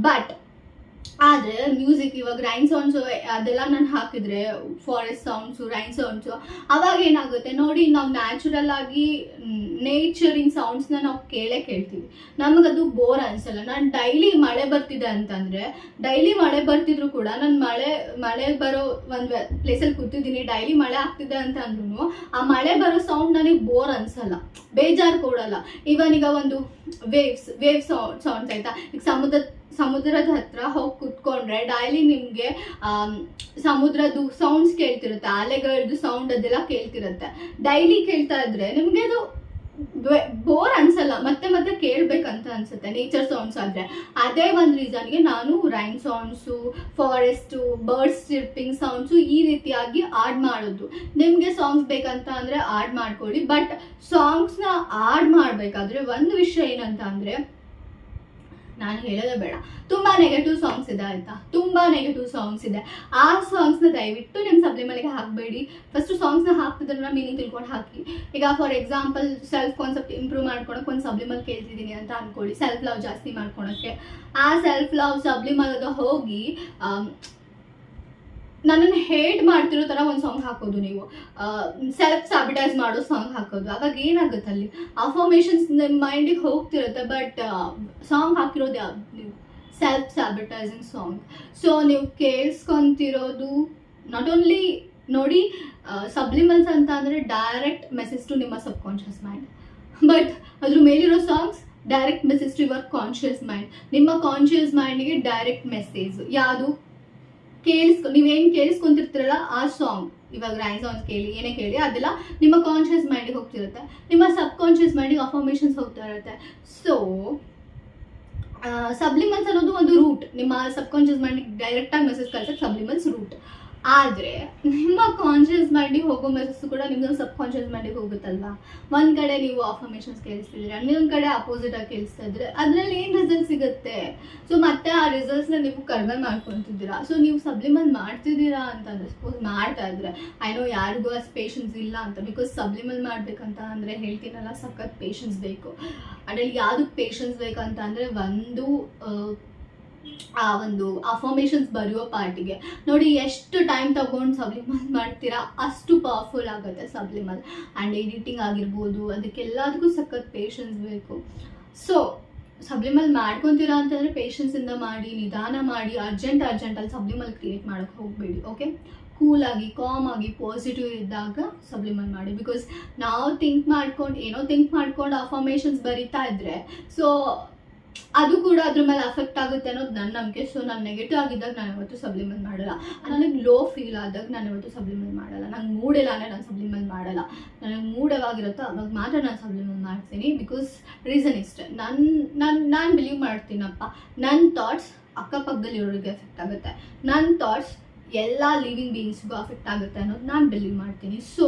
ಬಟ್ ಆದರೆ ಮ್ಯೂಸಿಕ್ ಇವಾಗ ರೈನ್ ಸೌಂಡ್ಸು ಅದೆಲ್ಲ ನಾನು ಹಾಕಿದ್ರೆ ಫಾರೆಸ್ಟ್ ಸೌಂಡ್ಸು ರೈನ್ ಸೌಂಡ್ಸು ಅವಾಗ ಏನಾಗುತ್ತೆ ನೋಡಿ ನಾವು ನ್ಯಾಚುರಲ್ ಆಗಿ ನೇಚರಿನ್ ಸೌಂಡ್ಸ್ನ ನಾವು ಕೇಳೇ ಕೇಳ್ತೀವಿ. ನಮಗದು ಬೋರ್ ಅನ್ಸಲ್ಲ. ನಾನು ಡೈಲಿ ಮಳೆ ಬರ್ತಿದೆ ಅಂತಂದರೆ ಡೈಲಿ ಮಳೆ ಬರ್ತಿದ್ರು ಕೂಡ ನಾನು ಮಳೆ ಮಳೆ ಬರೋ ಒಂದು ಪ್ಲೇಸಲ್ಲಿ ಕೂತಿದ್ದೀನಿ ಡೈಲಿ ಮಳೆ ಆಗ್ತಿದೆ ಅಂತ ಅಂದ್ರೂ ಆ ಮಳೆ ಬರೋ ಸೌಂಡ್ ನನಗೆ ಬೋರ್ ಅನ್ಸಲ್ಲ. ಬೇಜಾರು ಕೊಡಲ್ಲ. ಇವನ್ ಈಗ ಒಂದು ವೇವ್ಸ್ ವೇವ್ ಸೌಂಡ್ ಸೌಂಡ್ಸ್ ಆಯಿತಾ? ಈಗ ಸಮುದ್ರ ಸಮುದ್ರದ ಹತ್ರ ಹೋಗಿ ಕುತ್ಕೊಂಡ್ರೆ ಡೈಲಿ ನಿಮಗೆ ಸಮುದ್ರದ್ದು ಸೌಂಡ್ಸ್ ಕೇಳ್ತಿರುತ್ತೆ ಅಲೆಗಳದ್ದು ಸೌಂಡ್ ಅದೆಲ್ಲ ಕೇಳ್ತಿರುತ್ತೆ. ಡೈಲಿ ಕೇಳ್ತಾ ಇದ್ರೆ ನಿಮಗೆ ಅದು ಬೋರ್ ಅನ್ಸಲ್ಲ, ಮತ್ತೆ ಮತ್ತೆ ಕೇಳ್ಬೇಕಂತ ಅನ್ಸುತ್ತೆ ನೇಚರ್ ಸೌಂಡ್ಸ್ ಆದ್ರೆ. ಅದೇ ಒಂದು ರೀಸನ್ಗೆ ನಾನು rain songs forest birds chirping sounds ಈ ರೀತಿಯಾಗಿ ಆಡ್ ಮಾಡೋದು. ನಿಮಗೆ ಸಾಂಗ್ಸ್ ಬೇಕಂತ ಅಂದರೆ ಆಡ್ ಮಾಡ್ಕೊಳ್ಳಿ ಬಟ್ ಸಾಂಗ್ಸ್ನ ಆಡ್ ಮಾಡಬೇಕಾದ್ರೆ ಒಂದು ವಿಷಯ ಏನಂತ ಅಂದರೆ ನಾನು ಹೇಳೋದೇ ಬೇಡ. ತುಂಬ ನೆಗೆಟಿವ್ ಸಾಂಗ್ಸ್ ಇದೆ ಆಯಿತಾ? ತುಂಬ ನೆಗೆಟಿವ್ ಸಾಂಗ್ಸ್ ಇದೆ. ಆ ಸಾಂಗ್ಸ್ನ ದಯವಿಟ್ಟು ನಿಮ್ಮ ಸಬ್ಲಿಮಲ್ಗೆ ಹಾಕಬೇಡಿ. ಫಸ್ಟ್ ಸಾಂಗ್ಸ್ನ ಹಾಕ್ತಿದ್ರೆ ಮೀನಿಂಗ್ ತಿಳ್ಕೊಂಡು ಹಾಕಿ. ಈಗ for example self concept improve ಮಾಡ್ಕೊಳಕ್ಕೆ ಒಂದು ಸಬ್ಲಿಮಲ್ ಕೇಳ್ತಿದ್ದೀನಿ ಅಂತ ಅನ್ಕೊಳ್ಳಿ. ಸೆಲ್ಫ್ ಲವ್ ಜಾಸ್ತಿ ಮಾಡ್ಕೊಳಕ್ಕೆ. ಆ ಸೆಲ್ಫ್ ಲವ್ ಸಬ್ಲಿಮಲ್ಗೆ ಹೋಗಿ ನನ್ನನ್ನು ಹೇಟ್ ಮಾಡ್ತಿರೋ ಥರ ಒಂದು ಸಾಂಗ್ ಹಾಕೋದು ನೀವು. ಸೆಲ್ಫ್ ಸಾಬಿಟೈಸ್ ಮಾಡೋ ಸಾಂಗ್ ಹಾಕೋದು. ಅವಾಗ ಏನಾಗುತ್ತೆ ಅಲ್ಲಿ? ಅಫರ್ಮೇಷನ್ಸ್ ಮೈಂಡಿಗೆ ಹೋಗ್ತಿರುತ್ತೆ ಬಟ್ ಸಾಂಗ್ ಹಾಕಿರೋದು ಯಾವ್ದು ಸೆಲ್ಫ್ ಸಾಬಿಟೈಸಿಂಗ್ ಸಾಂಗ್ ಸೊ ನೀವು ಕೇಳಿಸ್ಕೊಂತಿರೋದು ನಾಟ್ ಓನ್ಲಿ ನೋಡಿ ಸಬ್ಲಿಮಲ್ಸ್ ಅಂತ ಅಂದರೆ ಡೈರೆಕ್ಟ್ ಮೆಸೇಜ್ ಟು ನಿಮ್ಮ ಸಬ್ ಕಾನ್ಷಿಯಸ್ ಮೈಂಡ್ ಬಟ್ ಅದ್ರ ಮೇಲಿರೋ songs direct message to your conscious mind ನಿಮ್ಮ ಕಾನ್ಷಿಯಸ್ ಮೈಂಡ್ಗೆ ಡೈರೆಕ್ಟ್ ಮೆಸೇಜ್ ಯಾವುದು? ಕೇಳಿಸ್ಕೊ ನೀವೇನು ಕೇಳಿಸ್ಕೊಂತಿರ್ತೀರಲ್ಲ ಆ ಸಾಂಗ್ ಇವಾಗ ರೈನ್ ಸಾಂಗ್ಸ್ ಕೇಳಿ, ಏನೇ ಕೇಳಿ, ಅದೆಲ್ಲ ನಿಮ್ಮ ಕಾನ್ಷಿಯಸ್ ಮೈಂಡಿಗೆ ಹೋಗ್ತಿರುತ್ತೆ. ನಿಮ್ಮ ಸಬ್ ಕಾನ್ಷಿಯಸ್ ಮೈಂಡಿಗೆ ಅಫಾರ್ಮೇಷನ್ಸ್ ಹೋಗ್ತಾ ಇರುತ್ತೆ. ಸೊ ಸಬ್ಲಿಮಲ್ಸ್ ಅನ್ನೋದು ಒಂದು ರೂಟ್ ನಿಮ್ಮ ಸಬ್ ಕಾನ್ಷಿಯಸ್ ಮೈಂಡಿಗೆ ಡೈರೆಕ್ಟಾಗಿ ಮೆಸೇಜ್ ಕಳ್ಸೋಕ್ಕೆ ಸಬ್ಲಿಮಲ್ಸ್ ರೂಟ್ ಆದರೆ ನಿಮ್ಮ ಕಾನ್ಷಿಯಸ್ ಮೈಂಡಿಗೆ ಹೋಗೋ ಮೆಸೇಜ್ ಕೂಡ ನಿಮ್ದು ಸಬ್ ಕಾನ್ಷಿಯಸ್ ಮೈಂಡಿಗೆ ಹೋಗುತ್ತಲ್ವಾ? ಒಂದು ಕಡೆ ನೀವು ಅಫರ್ಮೇಷನ್ಸ್ ಕೇಳಿಸ್ತಿದ್ರೆ ಇನ್ನೊಂದು ಕಡೆ ಅಪೋಸಿಟ್ ಆಗಿ ಕೇಳಿಸ್ತಾ ಇದ್ರೆ ಅದರಲ್ಲಿ ಏನು ರಿಸಲ್ಟ್ ಸಿಗುತ್ತೆ? ಸೊ ಮತ್ತೆ ಆ ರಿಸಲ್ಟ್ಸ್ನ ನೀವು ಕಡಿಮೆ ಮಾಡ್ಕೊತಿದ್ದೀರಾ ಸೊ ನೀವು ಸಬ್ಲಿಮಲ್ ಮಾಡ್ತಿದ್ದೀರಾ ಅಂತಂದ್ರೆ ಸಪೋಸ್ ಮಾಡ್ತಾ ಇದ್ರೆ ಐ ನೋ ಯಾರಿಗೂ ಅಷ್ಟು ಪೇಷನ್ಸ್ ಇಲ್ಲ ಅಂತ ಬಿಕಾಸ್ ಸಬ್ಲಿಮಲ್ ಮಾಡ್ಬೇಕಂತ ಅಂದರೆ ಹೇಳ್ತೀನಲ್ಲ, ಸಖತ್ ಪೇಷನ್ಸ್ ಬೇಕು. ಅದರಲ್ಲಿ ಯಾವುದಕ್ಕೆ ಪೇಷನ್ಸ್ ಬೇಕಂತ ಅಂದರೆ, ಒಂದು ಆ, ಒಂದು ಅಫರ್ಮೇಷನ್ಸ್ ಬರೆಯೋ ಪಾರ್ಟಿಗೆ ನೋಡಿ ಎಷ್ಟು ಟೈಮ್ ತಗೊಂಡು ಸಬ್ಲಿಮಲ್ ಮಾಡ್ತೀರಾ ಅಷ್ಟು ಪವರ್ಫುಲ್ ಆಗುತ್ತೆ ಸಬ್ಲಿಮಲ್ ಆ್ಯಂಡ್ ಎಡಿಟಿಂಗ್ ಆಗಿರ್ಬೋದು ಅದಕ್ಕೆಲ್ಲದಕ್ಕೂ ಸಖತ್ ಪೇಷನ್ಸ್ ಬೇಕು. ಸೊ ಸಬ್ಲಿಮಲ್ ಮಾಡ್ಕೊತೀರಾ ಅಂತಂದರೆ ಪೇಷನ್ಸಿಂದ ಮಾಡಿ ನಿಧಾನ ಮಾಡಿ ಅರ್ಜೆಂಟ್ ಅರ್ಜೆಂಟಲ್ಲಿ ಸಬ್ಲಿಮಲ್ ಕ್ರಿಯೇಟ್ ಮಾಡೋಕ್ಕೆ ಹೋಗಬೇಡಿ ಓಕೆ ಕೂಲಾಗಿ ಕಾಮ್ ಆಗಿ ಪಾಸಿಟಿವ್ ಇದ್ದಾಗ ಸಬ್ಲಿಮಲ್ ಮಾಡಿ. ಬಿಕಾಸ್ ನಾವು ಥಿಂಕ್ ಮಾಡ್ಕೊಂಡು ಏನೋ ಥಿಂಕ್ ಮಾಡ್ಕೊಂಡು ಅಫರ್ಮೇಷನ್ಸ್ ಬರಿತಾ ಇದ್ರೆ ಸೊ ಅದು ಕೂಡ ಅದ್ರ ಮೇಲೆ ಅಫೆಕ್ಟ್ ಆಗುತ್ತೆ ಅನ್ನೋದು ನನ್ನ ನಂಬಿಕೆ. ಸೊ ನಾನು ನೆಗೆಟಿವ್ ಆಗಿದ್ದಾಗ ನಾನು ಯಾವತ್ತೂ ಸಬ್ಲಿಮೆಂಟ್ ಮಾಡಲ್ಲ. ನನಗೆ ಲೋ ಫೀಲ್ ಆದಾಗ ನಾನು ಯಾವತ್ತೂ ಸಬ್ಲಿಮೆಂಟ್ ಮಾಡಲ್ಲ. ನಂಗೆ ಇಲ್ಲ ಅಂದರೆ ನಾನು ಸಬ್ಲಿಮೆಂಟ್ ಮಾಡಲ್ಲ. ನನಗೆ ಮೂಡ್ ಯಾವಾಗಿರುತ್ತೋ ಅವಾಗ ಮಾತ್ರ ನಾನು ಸಬ್ಲಿಮೆಂಟ್ ಮಾಡ್ತೀನಿ ಬಿಕಾಸ್ ರೀಸನ್ ಇಷ್ಟೇ ನನ್ನ ನಾನು ನಾನು ಬಿಲೀವ್ ಮಾಡ್ತೀನಪ್ಪ. ನನ್ನ ಥಾಟ್ಸ್ ಅಕ್ಕಪಕ್ಕದಲ್ಲಿ ಇರೋರಿಗೆ ಎಫೆಕ್ಟ್ ಆಗುತ್ತೆ. ನನ್ನ ಥಾಟ್ಸ್ ಎಲ್ಲ ಲಿವಿಂಗ್ ಬೀಯಿಂಗ್ಸ್ಗೂ ಅಫೆಕ್ಟ್ ಆಗುತ್ತೆ ಅನ್ನೋದು ನಾನು ಬಿಲೀವ್ ಮಾಡ್ತೀನಿ. ಸೊ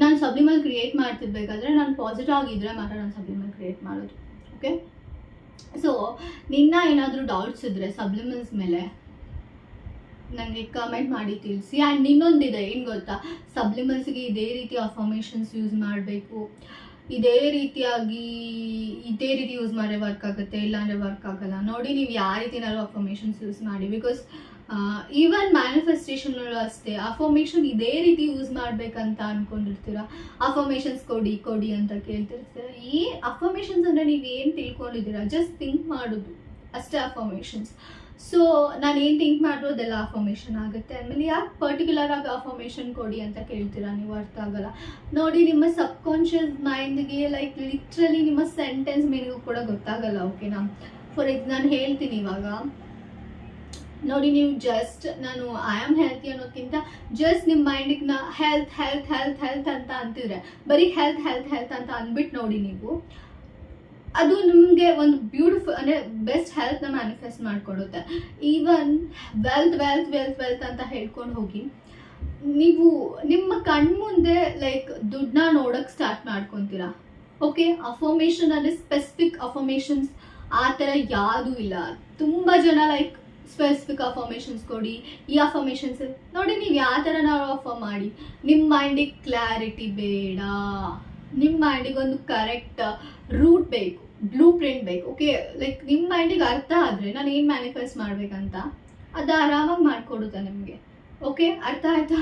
ನಾನು ಸಬ್ಲಿಮೆಂಟ್ ಕ್ರಿಯೇಟ್ ಮಾಡ್ತಿರ್ಬೇಕಾದ್ರೆ ನಾನು ಪಾಸಿಟಿವ್ ಆಗಿದ್ದರೆ ಮಾತ್ರ ನಾನು ಸಬ್ಲಿಮೆಂಟ್ ಕ್ರಿಯೇಟ್ ಮಾಡೋದು. ಓಕೆ ಸೊ ನಿನ್ನ ಏನಾದರೂ ಡೌಟ್ಸ್ ಇದ್ದರೆ ಸಬ್ಲಿಮಲ್ಸ್ ಮೇಲೆ ನನಗೆ ಕಮೆಂಟ್ ಮಾಡಿ ತಿಳಿಸಿ. ಆ್ಯಂಡ್ ಇನ್ನೊಂದಿದೆ, ಏನು ಗೊತ್ತಾ? ಸಬ್ಲಿಮಲ್ಸ್ಗೆ ಇದೇ ರೀತಿ ಅಫರ್ಮೇಷನ್ಸ್ ಯೂಸ್ ಮಾಡಬೇಕು. ಇದೇ ರೀತಿಯಾಗಿ ಇದೇ ರೀತಿ ಯೂಸ್ ಮಾಡಿದ್ರೆ ವರ್ಕ್ ಆಗುತ್ತೆ, ಇಲ್ಲಾಂದರೆ ವರ್ಕ್ ಆಗಲ್ಲ. ನೋಡಿ, ನೀವು ಯಾವ ರೀತಿನಾದ್ರು ಅಫರ್ಮೇಷನ್ಸ್ ಯೂಸ್ ಮಾಡಿ. ಬಿಕಾಸ್ ಈವನ್ ಮ್ಯಾನಿಫೆಸ್ಟೇಷನಲ್ಲೂ ಅಷ್ಟೇ ಅಫರ್ಮೇಷನ್ ಇದೇ ರೀತಿ ಯೂಸ್ ಮಾಡಬೇಕಂತ ಅನ್ಕೊಂಡಿರ್ತೀರಾ? ಅಫರ್ಮೇಷನ್ಸ್ ಕೊಡಿ ಕೊಡಿ ಅಂತ ಕೇಳ್ತಿರ್ತೀರಾ? ಈ ಅಫರ್ಮೇಷನ್ಸ್ ಅಂದರೆ ನೀವು ಏನು ತಿಳ್ಕೊಂಡಿದ್ದೀರಾ? ಜಸ್ಟ್ ಥಿಂಕ್ ಮಾಡೋದು, ಅಷ್ಟೇ ಅಫರ್ಮೇಷನ್ಸ್ ಸೊ ನಾನು ಏನು ಥಿಂಕ್ ಮಾಡಿರೋದೆಲ್ಲ ಅಫಾರ್ಮೇಷನ್ ಆಗುತ್ತೆ. ಆಮೇಲೆ ಯಾಕೆ ಪರ್ಟಿಕ್ಯುಲರ್ ಆಗಿ ಅಫಾರ್ಮೇಶನ್ ಕೊಡಿ ಅಂತ ಕೇಳ್ತೀರಾ ನೀವು? ಅರ್ಥ ಆಗಲ್ಲ. ನೋಡಿ, ನಿಮ್ಮ ಸಬ್ ಕಾನ್ಷಿಯಸ್ ಮೈಂಡ್ಗೆ ಲೈಕ್ ಲಿಟ್ರಲಿ ನಿಮ್ಮ ಸೆಂಟೆನ್ಸ್ ಮೀನಿಗೂ ಕೂಡ ಗೊತ್ತಾಗಲ್ಲ ಓಕೆನಾ ಫಾರ್ ಎಕ್ಸ್ ನಾನು ಹೇಳ್ತೀನಿ ಇವಾಗ. ನೋಡಿ ನೀವು ಜಸ್ಟ್ ನಾನು ಐ ಆಮ್ ಹೆಲ್ತಿ ಅನ್ನೋದಕ್ಕಿಂತ ಜಸ್ಟ್ ನಿಮ್ಮ ಮೈಂಡಿಗೆ ನಾ ಹೆಲ್ತ್ ಹೆಲ್ತ್ ಹೆಲ್ತ್ ಹೆಲ್ತ್ ಅಂತ ಅಂತಿದ್ರೆ, ಬರೀ ಹೆಲ್ತ್ ಹೆಲ್ತ್ ಹೆಲ್ತ್ ಅಂತ ಅಂದ್ಬಿಟ್ಟು ನೋಡಿ ನೀವು, ಅದು ನಿಮಗೆ ಒಂದು ಬ್ಯೂಟಿಫುಲ್ ಅಂದರೆ ಬೆಸ್ಟ್ ಹೆಲ್ತ್ನ ಮ್ಯಾನಿಫೆಸ್ಟ್ ಮಾಡಿಕೊಡುತ್ತೆ. Even wealth wealth wealth wealth ಅಂತ ಹೇಳ್ಕೊಂಡು ಹೋಗಿ, ನೀವು ನಿಮ್ಮ ಕಣ್ಮುಂದೆ ಲೈಕ್ ದುಡ್ಡನ್ನ ನೋಡೋಕ್ಕೆ ಸ್ಟಾರ್ಟ್ ಮಾಡ್ಕೊತೀರಾ? ಓಕೆ ಅಫರ್ಮೇಷನ್ ಅಂದರೆ ಸ್ಪೆಸಿಫಿಕ್ ಅಫರ್ಮೇಷನ್ಸ್ ಆ ಥರ ಯಾವುದೂ ಇಲ್ಲ. ತುಂಬ ಜನ ಲೈಕ್ ಸ್ಪೆಸಿಫಿಕ್ ಅಫರ್ಮೇಷನ್ಸ್ ಕೊಡಿ. ಈ ಅಫರ್ಮೇಷನ್ಸ್ ನೋಡಿ ನೀವು ಯಾವ ಥರ ನಾವು ಅಫರ್ ಮಾಡಿ ನಿಮ್ಮ ಮೈಂಡಿಗೆ ಕ್ಲಾರಿಟಿ ಬೇಡ. ನಿಮ್ಮ ಮೈಂಡಿಗೆ ಒಂದು ಕರೆಕ್ಟ್ ರೂಟ್ ಬೇಕು ಬ್ಲೂ ಪ್ರಿಂಟ್ ಬೇಕು ಓಕೆ ಲೈಕ್ ನಿಮ್ಮ ಮೈಂಡಿಗೆ ಅರ್ಥ ಆದರೆ ನಾನು ಏನು ಮ್ಯಾನಿಫೆಸ್ಟ್ ಮಾಡಬೇಕಂತ? ಅದು ಆರಾಮಾಗಿ ಮಾಡಿಕೊಡುತ್ತೆ ನಿಮಗೆ. ಓಕೆ ಅರ್ಥ ಆಯ್ತಾ?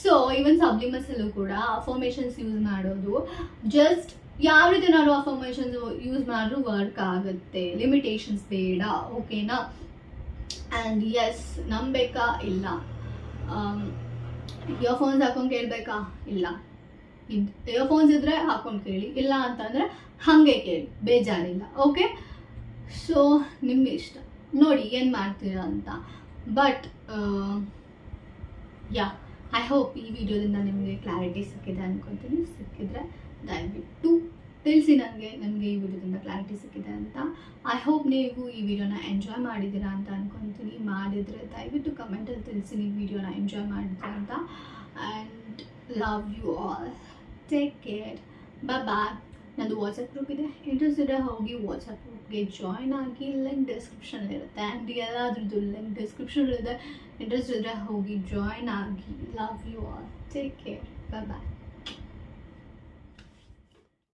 ಸೊ ಈವನ್ ಸಬ್ಲಿಮಸಲ್ಲೂ ಕೂಡ ಅಫರ್ಮೇಷನ್ಸ್ ಯೂಸ್ ಮಾಡೋದು. ಜಸ್ಟ್ ಯಾವ ರೀತಿ ನಾನು ಅಫರ್ಮೇಷನ್ಸ್ ಯೂಸ್ ಮಾಡಿದ್ರು ವರ್ಕ್ ಆಗುತ್ತೆ. ಲಿಮಿಟೇಷನ್ಸ್ ಬೇಡ. ಓಕೆನಾ ಆ್ಯಂಡ್ ಎಸ್ ನಂಬೇಕಾ? ಇಲ್ಲ. ಇಯರ್ಫೋನ್ಸ್ ಹಾಕೊಂಡು ಕೇಳಬೇಕಾ? ಇಲ್ಲ. ಇದು ಇಯರ್ಫೋನ್ಸ್ ಇದ್ದರೆ ಹಾಕೊಂಡು ಕೇಳಿ. ಇಲ್ಲ ಅಂತಂದರೆ ಹಾಗೆ ಕೇಳಿ. ಬೇಜಾರಿಲ್ಲ. ಓಕೆ ಸೊ ನಿಮ್ಗೆ ಇಷ್ಟ. ನೋಡಿ, ಏನು ಮಾಡ್ತೀರ ಅಂತ. ಬಟ್ ಯಾ ಐ ಹೋಪ್ ಈ ವಿಡಿಯೋದಿಂದ ನಿಮಗೆ ಕ್ಲಾರಿಟಿ ಸಿಕ್ಕಿದೆ ಅನ್ಕೊತೀನಿ. ಸಿಕ್ಕಿದ್ರೆ ದಯವಿಟ್ಟು ತಿಳಿಸಿ ನನಗೆ ನನಗೆ ಈ ವಿಡಿಯೋದಿಂದ ಕ್ಲಾರಿಟಿ ಸಿಕ್ಕಿದೆ ಅಂತ. ಐ ಹೋಪ್ ನೀವು ಈ ವಿಡಿಯೋನ ಎಂಜಾಯ್ ಮಾಡಿದ್ದೀರಾ ಅಂತ ಅನ್ಕೊತೀನಿ. ಮಾಡಿದರೆ ದಯವಿಟ್ಟು ಕಮೆಂಟಲ್ಲಿ ತಿಳಿಸಿ ನೀವು ವಿಡಿಯೋನ ಎಂಜಾಯ್ ಮಾಡಿದ್ರೆ ಅಂತ. And love you all take care bye ನಂದು ವಾಟ್ಸಪ್ ಗ್ರೂಪ್ ಇದೆ. ಇಂಟ್ರೆಸ್ಟ್ ಇದ್ರೆ ಹೋಗಿ ವಾಟ್ಸಪ್ ಗ್ರೂಪ್ಗೆ ಜಾಯ್ನ್ ಆಗಿ ಲಿಂಕ್ ಡಿಸ್ಕ್ರಿಪ್ಷನ್ ಇರುತ್ತೆ. ಆ್ಯಂಡ್ ಎಲ್ಲಾದ್ರದ್ದು ಲಿಂಕ್ ಡಿಸ್ಕ್ರಿಪ್ಷನ್ ಇರುತ್ತೆ ಇಂಟ್ರೆಸ್ಟ್ ಇದ್ರೆ ಹೋಗಿ ಜಾಯ್ನ್ ಆಗಿ. Love you all take care bye